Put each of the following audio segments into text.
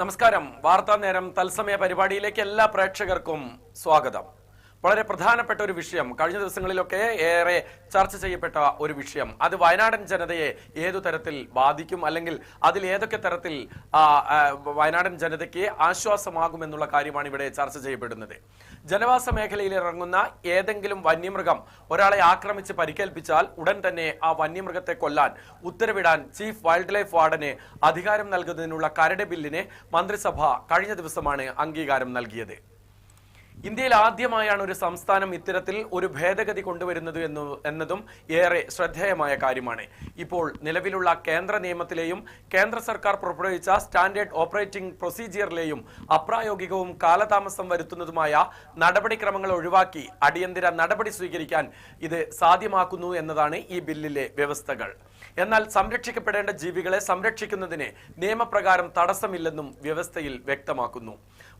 നമസ്കാരം. വാർത്താ നേരം തത്സമയ പരിപാടിയിലേക്ക് എല്ലാ പ്രേക്ഷകർക്കും സ്വാഗതം. വളരെ പ്രധാനപ്പെട്ട ഒരു വിഷയം. കഴിഞ്ഞ ദിവസങ്ങളിലൊക്കെ ഏറെ ചർച്ച ചെയ്യപ്പെട്ട ഒരു വിഷയം. അത് വയനാടൻ ജനതയെ ഏതു തരത്തിൽ ബാധിക്കും? അല്ലെങ്കിൽ അതിൽ ഏതൊക്കെ തരത്തിൽ വയനാടൻ ജനതയ്ക്ക് ആശ്വാസമാകുമെന്നുള്ള കാര്യമാണ് ഇവിടെ ചർച്ച ചെയ്യപ്പെടുന്നത്. ജനവാസ മേഖലയിൽ ഇറങ്ങുന്ന ഏതെങ്കിലും വന്യമൃഗം ഒരാളെ ആക്രമിച്ച് പരിക്കേൽപ്പിച്ചാൽ ഉടൻ തന്നെ ആ വന്യമൃഗത്തെ കൊല്ലാൻ ഉത്തരവിടാൻ ചീഫ് വൈൽഡ് ലൈഫ് വാർഡന് അധികാരം നൽകുന്നതിനുള്ള കരട് ബില്ലിന് മന്ത്രിസഭ കഴിഞ്ഞ ദിവസമാണ് അംഗീകാരം നൽകിയത്. ഇന്ത്യയിൽ ആദ്യമായാണ് ഒരു സംസ്ഥാനം ഇത്തരത്തിൽ ഒരു ഭേദഗതി കൊണ്ടുവരുന്നത് എന്നു എന്നതും ഏറെ ശ്രദ്ധേയമായ കാര്യമാണ്. ഇപ്പോൾ നിലവിലുള്ള കേന്ദ്ര നിയമത്തിലെയും കേന്ദ്ര സർക്കാർ പുറപ്പെടുവിച്ച സ്റ്റാൻഡേർഡ് ഓപ്പറേറ്റിംഗ് പ്രൊസീജിയറിലെയും അപ്രായോഗികവും കാലതാമസം വരുത്തുന്നതുമായ നടപടിക്രമങ്ങൾ ഒഴിവാക്കി അടിയന്തര നടപടി സ്വീകരിക്കാൻ ഇത് സാധ്യമാക്കുന്നു എന്നതാണ് ഈ ബില്ലിലെ വ്യവസ്ഥകൾ. എന്നാൽ സംരക്ഷിക്കപ്പെടേണ്ട ജീവികളെ സംരക്ഷിക്കുന്നതിന് നിയമപ്രകാരം തടസ്സമില്ലെന്നും വ്യവസ്ഥയിൽ വ്യക്തമാക്കുന്നു.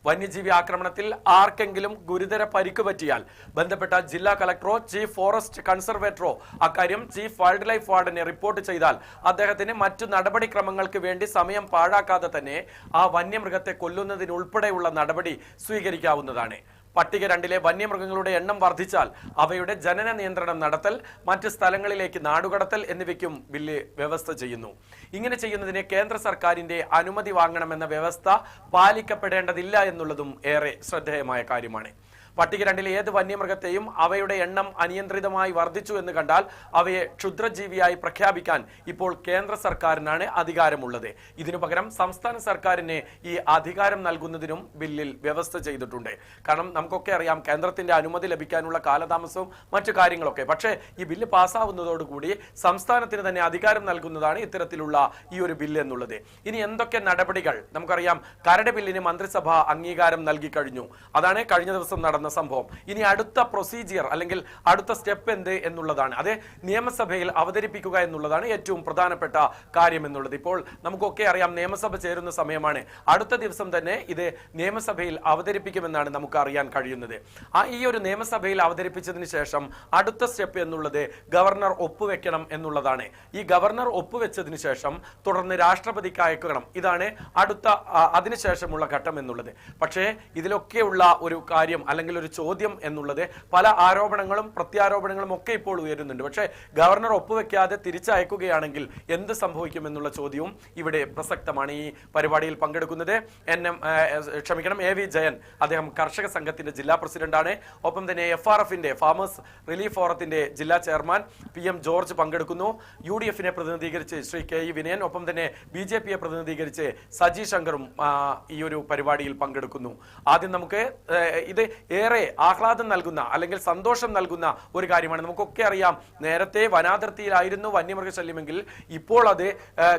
വന്യജീവി ആക്രമണത്തിൽ ആർക്കെങ്കിലും ഗുരുതര പരിക്ക് പറ്റിയാൽ ബന്ധപ്പെട്ട ജില്ലാ കളക്ടറോ ചീഫ് ഫോറസ്റ്റ് കൺസർവേറ്ററോ അക്കാര്യം ചീഫ് വൈൽഡ് ലൈഫ് വാർഡനെ റിപ്പോർട്ട് ചെയ്താൽ അദ്ദേഹത്തിന് മറ്റു നടപടിക്രമങ്ങൾക്ക് വേണ്ടി സമയം പാഴാക്കാതെ തന്നെ ആ വന്യമൃഗത്തെ കൊല്ലുന്നതിനുൾപ്പെടെയുള്ള നടപടി സ്വീകരിക്കാവുന്നതാണ്. പട്ടിക രണ്ടിലെ വന്യമൃഗങ്ങളുടെ എണ്ണം വർദ്ധിച്ചാൽ അവയുടെ ജനന നിയന്ത്രണം നടത്തൽ മറ്റ് സ്ഥലങ്ങളിലേക്ക് നാടുകടത്തൽ എന്നിവയ്ക്കും ബില്ല് വ്യവസ്ഥ ചെയ്യുന്നു. ഇങ്ങനെ ചെയ്യുന്നതിന് കേന്ദ്ര സർക്കാരിന്റെ അനുമതി വാങ്ങണമെന്ന വ്യവസ്ഥ പാലിക്കപ്പെടേണ്ടതില്ല എന്നുള്ളതും ഏറെ ശ്രദ്ധേയമായ കാര്യമാണ്. പട്ടിക രണ്ടിലെ ഏത് വന്യമൃഗത്തെയും അവയുടെ എണ്ണം അനിയന്ത്രിതമായി വർദ്ധിച്ചു എന്ന് കണ്ടാൽ അവയെ ക്ഷുദ്രജീവിയായി പ്രഖ്യാപിക്കാൻ ഇപ്പോൾ കേന്ദ്ര സർക്കാരിനാണ് അധികാരമുള്ളത്. ഇതിനു പകരം സംസ്ഥാന സർക്കാരിന് ഈ അധികാരം നൽകുന്നതിനും ബില്ലിൽ വ്യവസ്ഥ ചെയ്തിട്ടുണ്ട്. കാരണം നമുക്കൊക്കെ അറിയാം കേന്ദ്രത്തിന്റെ അനുമതി ലഭിക്കാനുള്ള കാലതാമസവും മറ്റു കാര്യങ്ങളൊക്കെ. പക്ഷേ ഈ ബില്ല് പാസ്സാവുന്നതോടുകൂടി സംസ്ഥാനത്തിന് തന്നെ അധികാരം നൽകുന്നതാണ് ഇത്തരത്തിലുള്ള ഈ ഒരു ബില്ല് എന്നുള്ളത്. ഇനി എന്തൊക്കെ നടപടികൾ? നമുക്കറിയാം കരട് ബില്ലിന് മന്ത്രിസഭ അംഗീകാരം നൽകി കഴിഞ്ഞു. അതാണ് കഴിഞ്ഞ ദിവസം നടന്ന സംഭവം. ഇനി അടുത്ത പ്രൊസീജിയർ അല്ലെങ്കിൽ അടുത്ത സ്റ്റെപ്പ് എന്ത് എന്നുള്ളതാണ്. അതെ നിയമസഭയിൽ അവതരിപ്പിക്കുക എന്നുള്ളതാണ് ഏറ്റവും പ്രധാനപ്പെട്ട കാര്യം എന്നുള്ളത്. ഇപ്പോൾ നമുക്കൊക്കെ അറിയാം നിയമസഭ ചേരുന്ന സമയമാണ്. അടുത്ത ദിവസം തന്നെ ഇത് നിയമസഭയിൽ അവതരിപ്പിക്കുമെന്നാണ് നമുക്ക് അറിയാൻ കഴിയുന്നത്. ആ ഈ ഒരു നിയമസഭയിൽ അവതരിപ്പിച്ചതിന് ശേഷം അടുത്ത സ്റ്റെപ്പ് എന്നുള്ളത് ഗവർണർ ഒപ്പുവെക്കണം എന്നുള്ളതാണ്. ഈ ഗവർണർ ഒപ്പുവെച്ചതിന് ശേഷം തുടർന്ന് രാഷ്ട്രപതിക്ക് അയക്കണം ഇതാണ് അടുത്ത അതിനുശേഷമുള്ള ഘട്ടം എന്നുള്ളത്. പക്ഷേ ഇതിലൊക്കെയുള്ള ഒരു കാര്യം അല്ലെങ്കിൽ ഒരു ചോദ്യം എന്നുള്ളത് പല ആരോപണങ്ങളും പ്രത്യാരോപണങ്ങളും ഒക്കെ ഇപ്പോൾ ഉയരുന്നുണ്ട്. പക്ഷേ ഗവർണർ ഒപ്പുവെക്കാതെ തിരിച്ചയക്കുകയാണെങ്കിൽ എന്ത് സംഭവിക്കും എന്നുള്ള ചോദ്യവും ഇവിടെ പ്രസക്തമാണ്. ഈ പരിപാടിയിൽ പങ്കെടുക്കുന്നത് എൻ എം ക്ഷമിക്കണം എ വി ജയൻ. അദ്ദേഹം കർഷക സംഘത്തിന്റെ ജില്ലാ പ്രസിഡന്റാണ്. ഒപ്പം തന്നെ എഫ് ആർ എഫിന്റെ ഫാമേഴ്സ് റിലീഫ് ഫോറത്തിന്റെ ജില്ലാ ചെയർമാൻ പി എം ജോർജ് പങ്കെടുക്കുന്നു. യു ഡി എഫിനെ പ്രതിനിധീകരിച്ച് ശ്രീ കെ ഇ വിനയൻ ഒപ്പം തന്നെ ബി ജെ പിയെ പ്രതിനിധീകരിച്ച് സജി ശങ്കറും ഈ ഒരു പരിപാടിയിൽ പങ്കെടുക്കുന്നു. ആദ്യം നമുക്ക് ഇത് ഇത് ഏറെ ആഹ്ലാദം നൽകുന്ന അല്ലെങ്കിൽ സന്തോഷം നൽകുന്ന ഒരു കാര്യമാണ്. നമുക്കൊക്കെ അറിയാം നേരത്തെ വനാതിർത്തിയിലായിരുന്നു വന്യമൃഗശല്യമെങ്കിൽ ഇപ്പോൾ അത്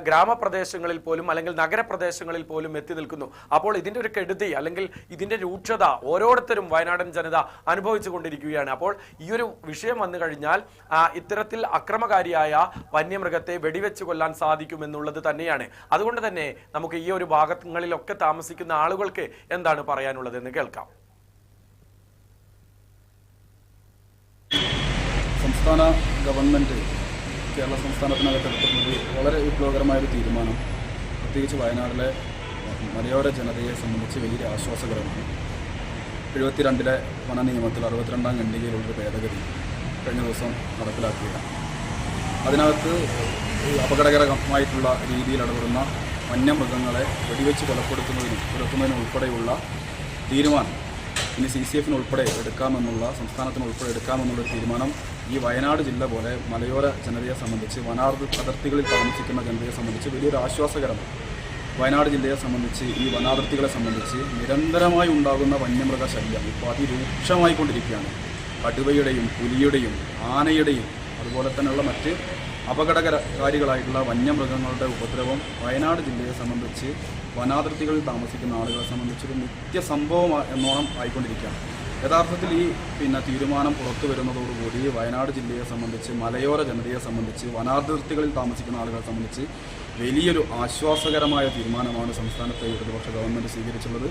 ഗ്രാമപ്രദേശങ്ങളിൽ പോലും അല്ലെങ്കിൽ നഗരപ്രദേശങ്ങളിൽ പോലും എത്തി നിൽക്കുന്നു. അപ്പോൾ ഇതിന്റെ ഒരു കെടുതി അല്ലെങ്കിൽ ഇതിന്റെ രൂക്ഷത ഓരോരുത്തരും വയനാടൻ ജനത അനുഭവിച്ചു കൊണ്ടിരിക്കുകയാണ്. അപ്പോൾ ഈ ഒരു വിഷയം വന്നു കഴിഞ്ഞാൽ ഇത്തരത്തിൽ അക്രമകാരിയായ വന്യമൃഗത്തെ വെടിവെച്ച് കൊല്ലാൻ സാധിക്കുമെന്നുള്ളത് തന്നെയാണ്. അതുകൊണ്ട് തന്നെ നമുക്ക് ഈ ഒരു ഭാഗങ്ങളിലൊക്കെ താമസിക്കുന്ന ആളുകൾക്ക് എന്താണ് പറയാനുള്ളത് എന്ന് കേൾക്കാം. സംസ്ഥാന ഗവൺമെന്റ് കേരള സംസ്ഥാനത്തിനകത്ത് എടുത്തിരുന്നത് വളരെ വിപ്ലവകരമായൊരു തീരുമാനം. പ്രത്യേകിച്ച് വയനാടിലെ മലയോര ജനതയെ സംബന്ധിച്ച് വലിയൊരു ആശ്വാസകരമാണ്. എഴുപത്തിരണ്ടിലെ വന നിയമത്തിൽ അറുപത്തിരണ്ടാം ഖണ്ഡികയിലുള്ളൊരു ഭേദഗതി കഴിഞ്ഞ ദിവസം നടപ്പിലാക്കുകയാണ് അതിനകത്ത് അപകടകരമായിട്ടുള്ള രീതിയിൽ ഇടപെടുന്ന വന്യമൃഗങ്ങളെ വെടിവെച്ച് കൊലപ്പെടുത്തുന്നതിനും തുരത്തുന്നതിനും ഉൾപ്പെടെയുള്ള തീരുമാനം ഇനി സി സി എഫിനുൾപ്പെടെ എടുക്കാമെന്നുള്ള സംസ്ഥാനത്തിനുൾപ്പെടെ എടുക്കാമെന്നുള്ള തീരുമാനം ഈ വയനാട് ജില്ല പോലെ മലയോര ജനതയെ സംബന്ധിച്ച് വനാർദ അതിർത്തികളിൽ താമസിക്കുന്ന ജനതയെ സംബന്ധിച്ച് വലിയൊരു ആശ്വാസകരമാണ്. വയനാട് ജില്ലയെ സംബന്ധിച്ച് ഈ വനാതിർത്തികളെ സംബന്ധിച്ച് നിരന്തരമായി ഉണ്ടാകുന്ന വന്യമൃഗ ശല്യം ഇപ്പോൾ അതിരൂക്ഷമായിക്കൊണ്ടിരിക്കുകയാണ്. കടുവയുടെയും പുലിയുടെയും ആനയുടെയും അതുപോലെ തന്നെയുള്ള മറ്റ് അപകടകാരികളായിട്ടുള്ള വന്യമൃഗങ്ങളുടെ ഉപദ്രവം വയനാട് ജില്ലയെ സംബന്ധിച്ച് വനാതിർത്തികളിൽ താമസിക്കുന്ന ആളുകളെ സംബന്ധിച്ചൊരു നിത്യസംഭവം എന്നോണം ആയിക്കൊണ്ടിരിക്കുകയാണ്. യഥാർത്ഥത്തിൽ ഈ പിന്നെ തീരുമാനം പുറത്തു വരുന്നതോടുകൂടി വയനാട് ജില്ലയെ സംബന്ധിച്ച് മലയോര ജനതയെ സംബന്ധിച്ച് വനാതിർത്തികളിൽ താമസിക്കുന്ന ആളുകളെ സംബന്ധിച്ച് വലിയൊരു ആശ്വാസകരമായ തീരുമാനമാണ് സംസ്ഥാനത്തെ ഇടതുപക്ഷ ഗവൺമെന്റ് സ്വീകരിച്ചുള്ളത്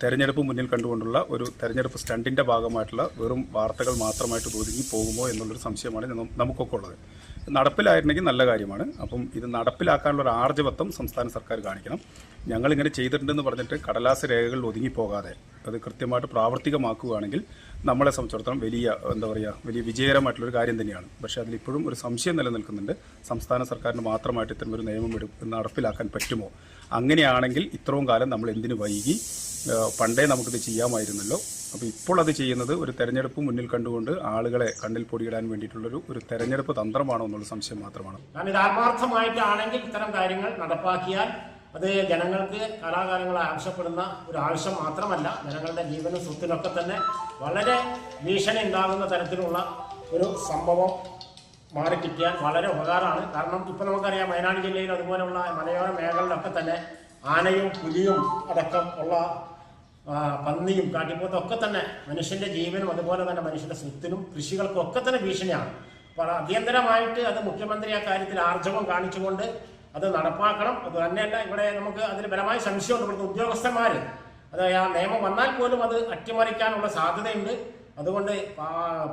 തെരഞ്ഞെടുപ്പ് മുന്നിൽ കണ്ടുകൊണ്ടുള്ള ഒരു തെരഞ്ഞെടുപ്പ് സ്റ്റണ്ടിന്റെ ഭാഗമായിട്ടുള്ള വെറും വാർത്തകൾ മാത്രമായിട്ട് ഒതുങ്ങി പോകുമോ എന്നുള്ളൊരു സംശയമാണ് നമുക്കൊക്കെ ഉള്ളത്. നടപ്പിലായിരുന്നെങ്കിൽ നല്ല കാര്യമാണ്. അപ്പം ഇത് നടപ്പിലാക്കാനുള്ള ഒരു ആർജവത്വം സംസ്ഥാന സർക്കാർ കാണിക്കണം. ഞങ്ങൾ ഇങ്ങനെ ചെയ്തിട്ടുണ്ടെന്ന് പറഞ്ഞിട്ട് കടലാസ രേഖകളിൽ ഒതുങ്ങിപ്പോകാതെ അത് കൃത്യമായിട്ട് പ്രാവർത്തികമാക്കുകയാണെങ്കിൽ നമ്മളെ സംബന്ധിച്ചിടത്തോളം വലിയ എന്താ പറയുക വലിയ വിജയകരമായിട്ടുള്ളൊരു കാര്യം തന്നെയാണ്. പക്ഷേ അതിലിപ്പോഴും ഒരു സംശയം നിലനിൽക്കുന്നുണ്ട്. സംസ്ഥാന സർക്കാരിന് മാത്രമായിട്ട് ഇത്തരം ഒരു നിയമം നടപ്പിലാക്കാൻ പറ്റുമോ? അങ്ങനെയാണെങ്കിൽ ഇത്രയും കാലം നമ്മൾ എന്തിനു വൈകി? പണ്ടേ നമുക്കിത് ചെയ്യാമായിരുന്നല്ലോ. അപ്പോൾ ഇപ്പോൾ അത് ചെയ്യുന്നത് ഒരു തെരഞ്ഞെടുപ്പ് മുന്നിൽ കണ്ടുകൊണ്ട് ആളുകളെ കണ്ണിൽ പൊടിയിടാൻ വേണ്ടിയിട്ടുള്ളൊരു ഒരു തെരഞ്ഞെടുപ്പ് തന്ത്രമാണോ എന്നുള്ള സംശയം മാത്രമാണ്. കാരണം ഇത് ആത്മാർത്ഥമായിട്ടാണെങ്കിൽ ഇത്തരം കാര്യങ്ങൾ നടപ്പാക്കിയാൽ അത് ജനങ്ങൾക്ക് കാലാകാലങ്ങൾ ആവശ്യപ്പെടുന്ന ഒരു ആവശ്യം മാത്രമല്ല ജനങ്ങളുടെ ജീവനും സ്വത്തിനൊക്കെ തന്നെ വളരെ ഭീഷണി ഉണ്ടാകുന്ന തരത്തിലുള്ള ഒരു സംഭവം മാറി മാറിക്കിട്ടിയാൽ വളരെ ഉപകാരമാണ്. കാരണം ഇപ്പം നമുക്കറിയാം വയനാട് ജില്ലയിൽ അതുപോലെയുള്ള മലയോര മേഖലകളിലൊക്കെ തന്നെ ആനയും പുലിയും അടക്കം ഉള്ള പന്നിയും കാട്ടിപ്പോത്തും ഒക്കെ തന്നെ മനുഷ്യന്റെ ജീവനും അതുപോലെ തന്നെ മനുഷ്യന്റെ സ്വത്തിനും കൃഷികൾക്കും ഒക്കെ തന്നെ ഭീഷണിയാണ്. അപ്പോൾ അടിയന്തരമായിട്ട് അത് മുഖ്യമന്ത്രി ആ കാര്യത്തിൽ ആർജവം കാണിച്ചുകൊണ്ട് അത് നടപ്പാക്കണം. അത് തന്നെയല്ല ഇവിടെ നമുക്ക് അതിന് ബലമായ സംശയമുണ്ട്. ഇവിടുത്തെ ഉദ്യോഗസ്ഥന്മാർ അത് ആ നിയമം വന്നാൽ പോലും അത് അട്ടിമറിക്കാനുള്ള സാധ്യതയുണ്ട്. അതുകൊണ്ട്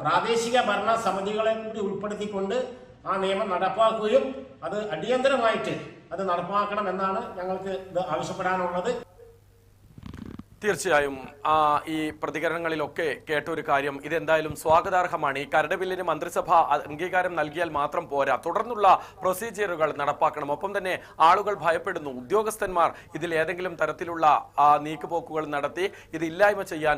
പ്രാദേശിക ഭരണ സമിതികളെ കൂടി ഉൾപ്പെടുത്തിക്കൊണ്ട് ആ നിയമം നടപ്പാക്കുകയും അത് അടിയന്തരമായിട്ട് അത് നടപ്പാക്കണം എന്നാണ് ഞങ്ങൾക്ക് ഇത് ആവശ്യപ്പെടാനുള്ളത്. തീർച്ചയായും ആ, ഈ പ്രതികരണങ്ങളിലൊക്കെ കേട്ട ഒരു കാര്യം. ഇതെന്തായാലും സ്വാഗതാർഹമാണ്. ഈ കരട് ബില്ലിന് മന്ത്രിസഭ അംഗീകാരം നൽകിയാൽ മാത്രം പോരാ. തുടർന്നുള്ള പ്രൊസീജിയറുകൾ നടപ്പാക്കണം. ഒപ്പം തന്നെ ആളുകൾ ഭയപ്പെടുന്നു. ഉദ്യോഗസ്ഥന്മാർ ഇതിൽ ഏതെങ്കിലും തരത്തിലുള്ള നീക്കുപോക്കുകൾ നടത്തി ഇത് ഇല്ലായ്മ ചെയ്യാൻ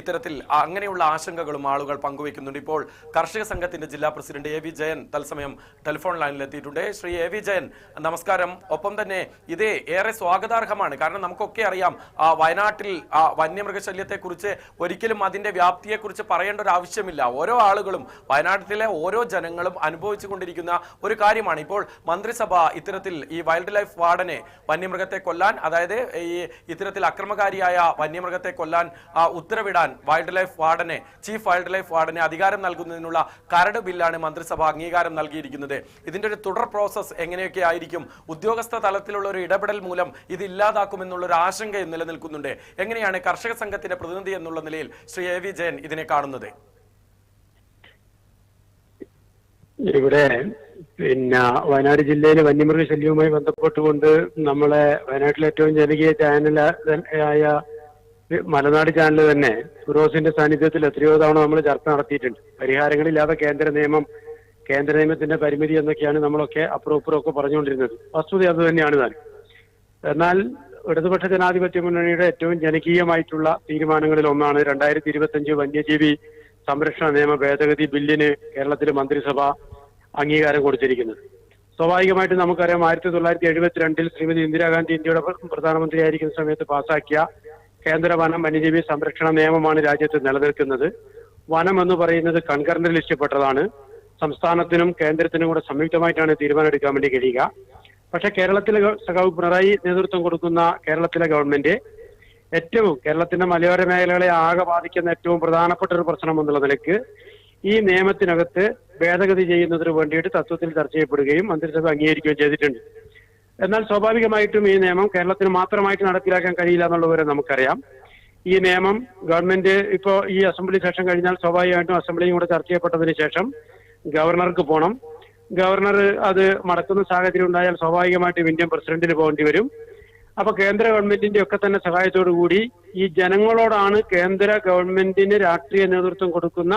ഇത്തരത്തിൽ അങ്ങനെയുള്ള ആശങ്കകളും ആളുകൾ പങ്കുവയ്ക്കുന്നുണ്ട്. ഇപ്പോൾ കർഷക സംഘത്തിന്റെ ജില്ലാ പ്രസിഡന്റ് എ വി ജയൻ തത്സമയം ടെലിഫോൺ ലൈനിൽ എത്തിയിട്ടുണ്ട് ശ്രീ എ വി ജയൻ നമസ്കാരം. ഒപ്പം തന്നെ ഇത് ഏറെ സ്വാഗതാർഹമാണ്. കാരണം നമുക്കൊക്കെ അറിയാം ആ, വയനാട്ടിൽ ആ, വന്യമൃഗശല്യത്തെക്കുറിച്ച് ഒരിക്കലും അതിന്റെ വ്യാപ്തിയെക്കുറിച്ച് പറയേണ്ട ഒരു ആവശ്യമില്ല. ഓരോ ആളുകളും വയനാട്ടിലെ ഓരോ ജനങ്ങളും അനുഭവിച്ചു കൊണ്ടിരിക്കുന്ന ഒരു കാര്യമാണ്. ഇപ്പോൾ മന്ത്രിസഭ ഇത്തരത്തിൽ ഈ വൈൽഡ് ലൈഫ് വാർഡനെ വന്യമൃഗത്തെ കൊല്ലാൻ അതായത് ഈ ഇത്തരത്തിൽ അക്രമകാരിയായ വന്യമൃഗത്തെ കൊല്ലാൻ ഉത്തരവിടാൻ വൈൽഡ് ലൈഫ് വാർഡനെ ചീഫ് വൈൽഡ് ലൈഫ് വാർഡനെ അധികാരം നൽകുന്നതിനുള്ള കരട് ബില്ലാണ് മന്ത്രിസഭ അംഗീകാരം നൽകിയിരിക്കുന്നത്. ഇതിന്റെ ഒരു തുടർ പ്രോസസ്സ് എങ്ങനെയൊക്കെ ആയിരിക്കും? ഉദ്യോഗസ്ഥ തലത്തിലുള്ള ഒരു ഇടപെടൽ മൂലം ഇത് ഇല്ലാതാക്കുമെന്നുള്ള ഒരു ആശങ്കയും നിലനിൽക്കുന്നുണ്ട് എങ്ങനെയാണ് കർഷക സംഘത്തിന്റെ പ്രതിനിധി എന്നുള്ള നിലയിൽ ശ്രീ എ വി ജയൻ ഇതിനെ കാണുന്നത്? ഇവിടെ പിന്നെ വയനാട് ജില്ലയിൽ വന്യമൃഗ ശല്യവുമായി ബന്ധപ്പെട്ടുകൊണ്ട് നമ്മളെ വയനാട്ടിലെ ഏറ്റവും ജനകീയ ചാനൽ ആയ മലനാട് ചാനൽ തന്നെ സുരോസിന്റെ സാന്നിധ്യത്തിൽ എത്രയോ തവണ നമ്മൾ ചർച്ച നടത്തിയിട്ടുണ്ട്. പരിഹാരങ്ങളില്ലാതെ കേന്ദ്ര നിയമം കേന്ദ്ര നിയമത്തിന്റെ പരിമിതി എന്നൊക്കെയാണ് നമ്മളൊക്കെ അപ്പുറം ഒക്കെ പറഞ്ഞുകൊണ്ടിരുന്നത്. വസ്തുത അത് തന്നെയാണ് താൻ എന്നാൽ ഇടതുപക്ഷ ജനാധിപത്യ മുന്നണിയുടെ ഏറ്റവും ജനകീയമായിട്ടുള്ള തീരുമാനങ്ങളിൽ ഒന്നാണ് രണ്ടായിരത്തി ഇരുപത്തി വന്യജീവി സംരക്ഷണ നിയമ ഭേദഗതി ബില്ലിന് കേരളത്തിലെ മന്ത്രിസഭ അംഗീകാരം കൊടുത്തിരിക്കുന്നത്. സ്വാഭാവികമായിട്ടും നമുക്കറിയാം ആയിരത്തി തൊള്ളായിരത്തി എഴുപത്തിരണ്ടിൽ ശ്രീമതി ഇന്ദിരാഗാന്ധി ഇന്ത്യയുടെ പ്രധാനമന്ത്രിയായിരിക്കുന്ന സമയത്ത് പാസാക്കിയ കേന്ദ്ര വനം വന്യജീവി സംരക്ഷണ നിയമമാണ് രാജ്യത്ത് നിലനിൽക്കുന്നത്. വനം എന്ന് പറയുന്നത് കൺകറന്റ് ലിസ്റ്റപ്പെട്ടതാണ് സംസ്ഥാനത്തിനും കേന്ദ്രത്തിനും കൂടെ സംയുക്തമായിട്ടാണ് തീരുമാനം എടുക്കാൻ വേണ്ടി കഴിയുക. പക്ഷെ കേരളത്തിലെ സഖാവ് പിണറായി നേതൃത്വം കൊടുക്കുന്ന കേരളത്തിലെ ഗവൺമെന്റ് ഏറ്റവും കേരളത്തിന്റെ മലയോര മേഖലകളെ ആകെ ബാധിക്കുന്ന ഏറ്റവും പ്രധാനപ്പെട്ട ഒരു പ്രശ്നം എന്നുള്ള നിലയ്ക്ക് ഈ നിയമത്തിനകത്ത് ഭേദഗതി ചെയ്യുന്നതിന് വേണ്ടിയിട്ട് തത്വത്തിൽ ചർച്ച ചെയ്യപ്പെടുകയും മന്ത്രിസഭ അംഗീകരിക്കുകയും ചെയ്തിട്ടുണ്ട്. എന്നാൽ സ്വാഭാവികമായിട്ടും ഈ നിയമം കേരളത്തിന് മാത്രമായിട്ട് നടപ്പിലാക്കാൻ കഴിയില്ല എന്നുള്ള വിവരം നമുക്കറിയാം. ഈ നിയമം ഗവൺമെന്റ് ഇപ്പോ ഈ അസംബ്ലി സെഷൻ കഴിഞ്ഞാൽ സ്വാഭാവികമായിട്ടും അസംബ്ലിയും കൂടെ ചർച്ച ചെയ്യപ്പെട്ടതിന് ശേഷം ഗവർണർക്ക് പോകണം ഗവർണർ അത് മടക്കുന്ന സാഹചര്യം ഉണ്ടായാൽ സ്വാഭാവികമായിട്ടും ഇന്ത്യൻ പ്രസിഡന്റിന് പോകേണ്ടി വരും. അപ്പൊ കേന്ദ്ര ഗവൺമെന്റിന്റെ ഒക്കെ തന്നെ സഹായത്തോടു കൂടി ഈ ജനങ്ങളോടാണ് കേന്ദ്ര ഗവൺമെന്റിന് രാഷ്ട്രീയ നേതൃത്വം കൊടുക്കുന്ന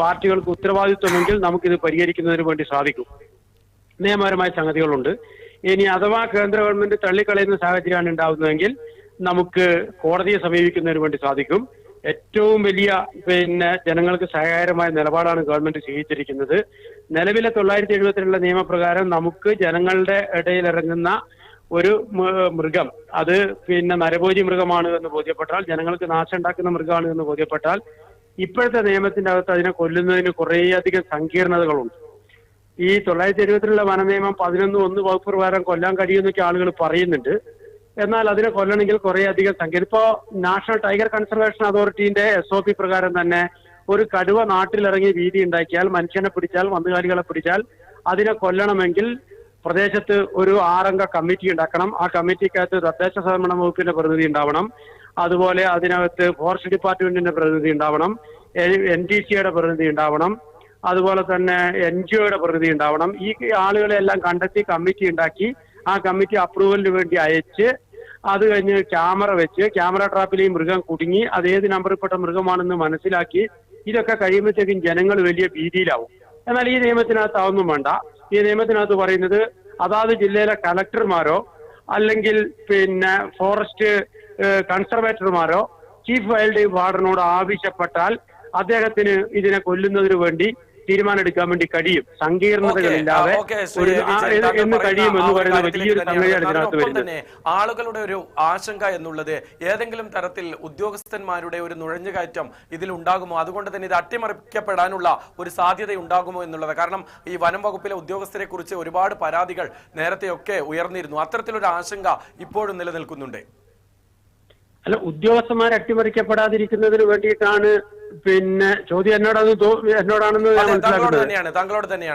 പാർട്ടികൾക്ക് ഉത്തരവാദിത്വമെങ്കിൽ നമുക്കിത് പരിഹരിക്കുന്നതിന് വേണ്ടി സാധിക്കും. നിയമപരമായ സംഗതികളുണ്ട്. ഇനി അഥവാ കേന്ദ്ര ഗവൺമെന്റ് തള്ളിക്കളയുന്ന സാഹചര്യമാണ് ഉണ്ടാകുന്നതെങ്കിൽ നമുക്ക് കോടതിയെ സമീപിക്കുന്നതിന് വേണ്ടി സാധിക്കും. ഏറ്റവും വലിയ പിന്നെ ജനങ്ങൾക്ക് സഹായകരമായ നിലപാടാണ് ഗവൺമെന്റ് സ്വീകരിച്ചിരിക്കുന്നത്. നിലവിലെ തൊള്ളായിരത്തി എഴുപത്തിരണ്ടിലെ നിയമപ്രകാരം നമുക്ക് ജനങ്ങളുടെ ഇടയിൽ ഇറങ്ങുന്ന ഒരു മൃഗം അത് പിന്നെ നരഭോജി മൃഗമാണ് എന്ന് ബോധ്യപ്പെട്ടാൽ ജനങ്ങൾക്ക് നാശം ഉണ്ടാക്കുന്ന മൃഗമാണ് എന്ന് ബോധ്യപ്പെട്ടാൽ ഇപ്പോഴത്തെ നിയമത്തിന്റെ അകത്ത് അതിനെ കൊല്ലുന്നതിന് കുറേയധികം സങ്കീർണതകളുണ്ട്. ഈ തൊള്ളായിരത്തി എഴുപത്തിരണ്ടിലെ വനനിയമം പതിനൊന്ന് ഒന്ന് വകുപ്പ് പ്രകാരം കൊല്ലാൻ കഴിയുമെന്നൊക്കെ ആളുകൾ പറയുന്നുണ്ട്. എന്നാൽ അതിനെ കൊല്ലണമെങ്കിൽ കുറെ അധികം സംഖ്യ. ഇപ്പോ നാഷണൽ ടൈഗർ കൺസർവേഷൻ അതോറിറ്റിന്റെ എസ് ഒ പി പ്രകാരം തന്നെ ഒരു കടുവ നാട്ടിലിറങ്ങി വീതി ഉണ്ടാക്കിയാൽ മനുഷ്യനെ പിടിച്ചാൽ വന്നുകാലികളെ പിടിച്ചാൽ അതിനെ കൊല്ലണമെങ്കിൽ പ്രദേശത്ത് ഒരു ആറംഗ കമ്മിറ്റി ഉണ്ടാക്കണം. ആ കമ്മിറ്റിക്കകത്ത് തദ്ദേശ സ്വയംഭരണ വകുപ്പിന്റെ പ്രതിനിധി ഉണ്ടാവണം. അതുപോലെ അതിനകത്ത് ഫോറസ്റ്റ് ഡിപ്പാർട്ട്മെന്റിന്റെ പ്രതിനിധി ഉണ്ടാവണം. എൻ ടി സിയുടെ പ്രതിനിധി ഉണ്ടാവണം. അതുപോലെ തന്നെ എൻ ജി ഒയുടെ പ്രതിനിധി ഉണ്ടാവണം. ഈ ആളുകളെ എല്ലാം കണ്ടെത്തി കമ്മിറ്റി ഉണ്ടാക്കി ആ കമ്മിറ്റി അപ്രൂവലിന് വേണ്ടി അയച്ച് അത് കഴിഞ്ഞ് ക്യാമറ വെച്ച് ക്യാമറ ട്രാപ്പിൽ ഈ മൃഗം കുടുങ്ങി അത് ഏത് നമ്പറിൽപ്പെട്ട മൃഗമാണെന്ന് മനസ്സിലാക്കി ഇതൊക്കെ കഴിയുമ്പോഴത്തേക്കും ജനങ്ങൾ വലിയ ഭീതിയിലാവും. എന്നാൽ ഈ നിയമത്തിനകത്ത് അതൊന്നും വേണ്ട. ഈ നിയമത്തിനകത്ത് പറയുന്നത് അതാത് ജില്ലയിലെ കലക്ടർമാരോ അല്ലെങ്കിൽ പിന്നെ ഫോറസ്റ്റ് കൺസർവേറ്റർമാരോ ചീഫ് വൈൽഡ് ലൈഫ് വാർഡനോട് ആവശ്യപ്പെട്ടാൽ അദ്ദേഹത്തിന് ഇതിനെ കൊല്ലുന്നതിന് വേണ്ടി തീരുമാനമെടുക്കാൻ വേണ്ടി കഴിയും. സങ്കീർണതകളില്ലാതെ എന്ന് കഴിയുമെന്ന് പറയുന്ന വലിയൊരു സംഗതിയാണ് ഇതിനകത്ത് വരുന്നത്. ആളുകളുടെ ഒരു ആശങ്ക എന്നുള്ളത് ഏതെങ്കിലും തരത്തിൽ ഉദ്യോഗസ്ഥന്മാരുടെ ഒരു നുഴഞ്ഞുകയറ്റം ഇതിൽ ഉണ്ടാകുമോ? അതുകൊണ്ട് തന്നെ ഇത് അട്ടിമറിക്കപ്പെടാനുള്ള ഒരു സാധ്യത ഉണ്ടാകുമോ എന്നുള്ളത്? കാരണം ഈ വനം വകുപ്പിലെ ഉദ്യോഗസ്ഥരെ കുറിച്ച് ഒരുപാട് പരാതികൾ നേരത്തെയൊക്കെ ഉയർന്നിരുന്നു. അത്തരത്തിലൊരു ആശങ്ക ഇപ്പോഴും നിലനിൽക്കുന്നുണ്ട്. അല്ല ഉദ്യോഗസ്ഥന്മാർ അട്ടിമറിക്കപ്പെടാതിരിക്കുന്നതിന് വേണ്ടിയിട്ടാണ് പിന്നെ ചോദ്യം എന്നോടത് എന്നോടാണെന്ന് ഞാൻ മനസ്സിലാക്കുന്നത്.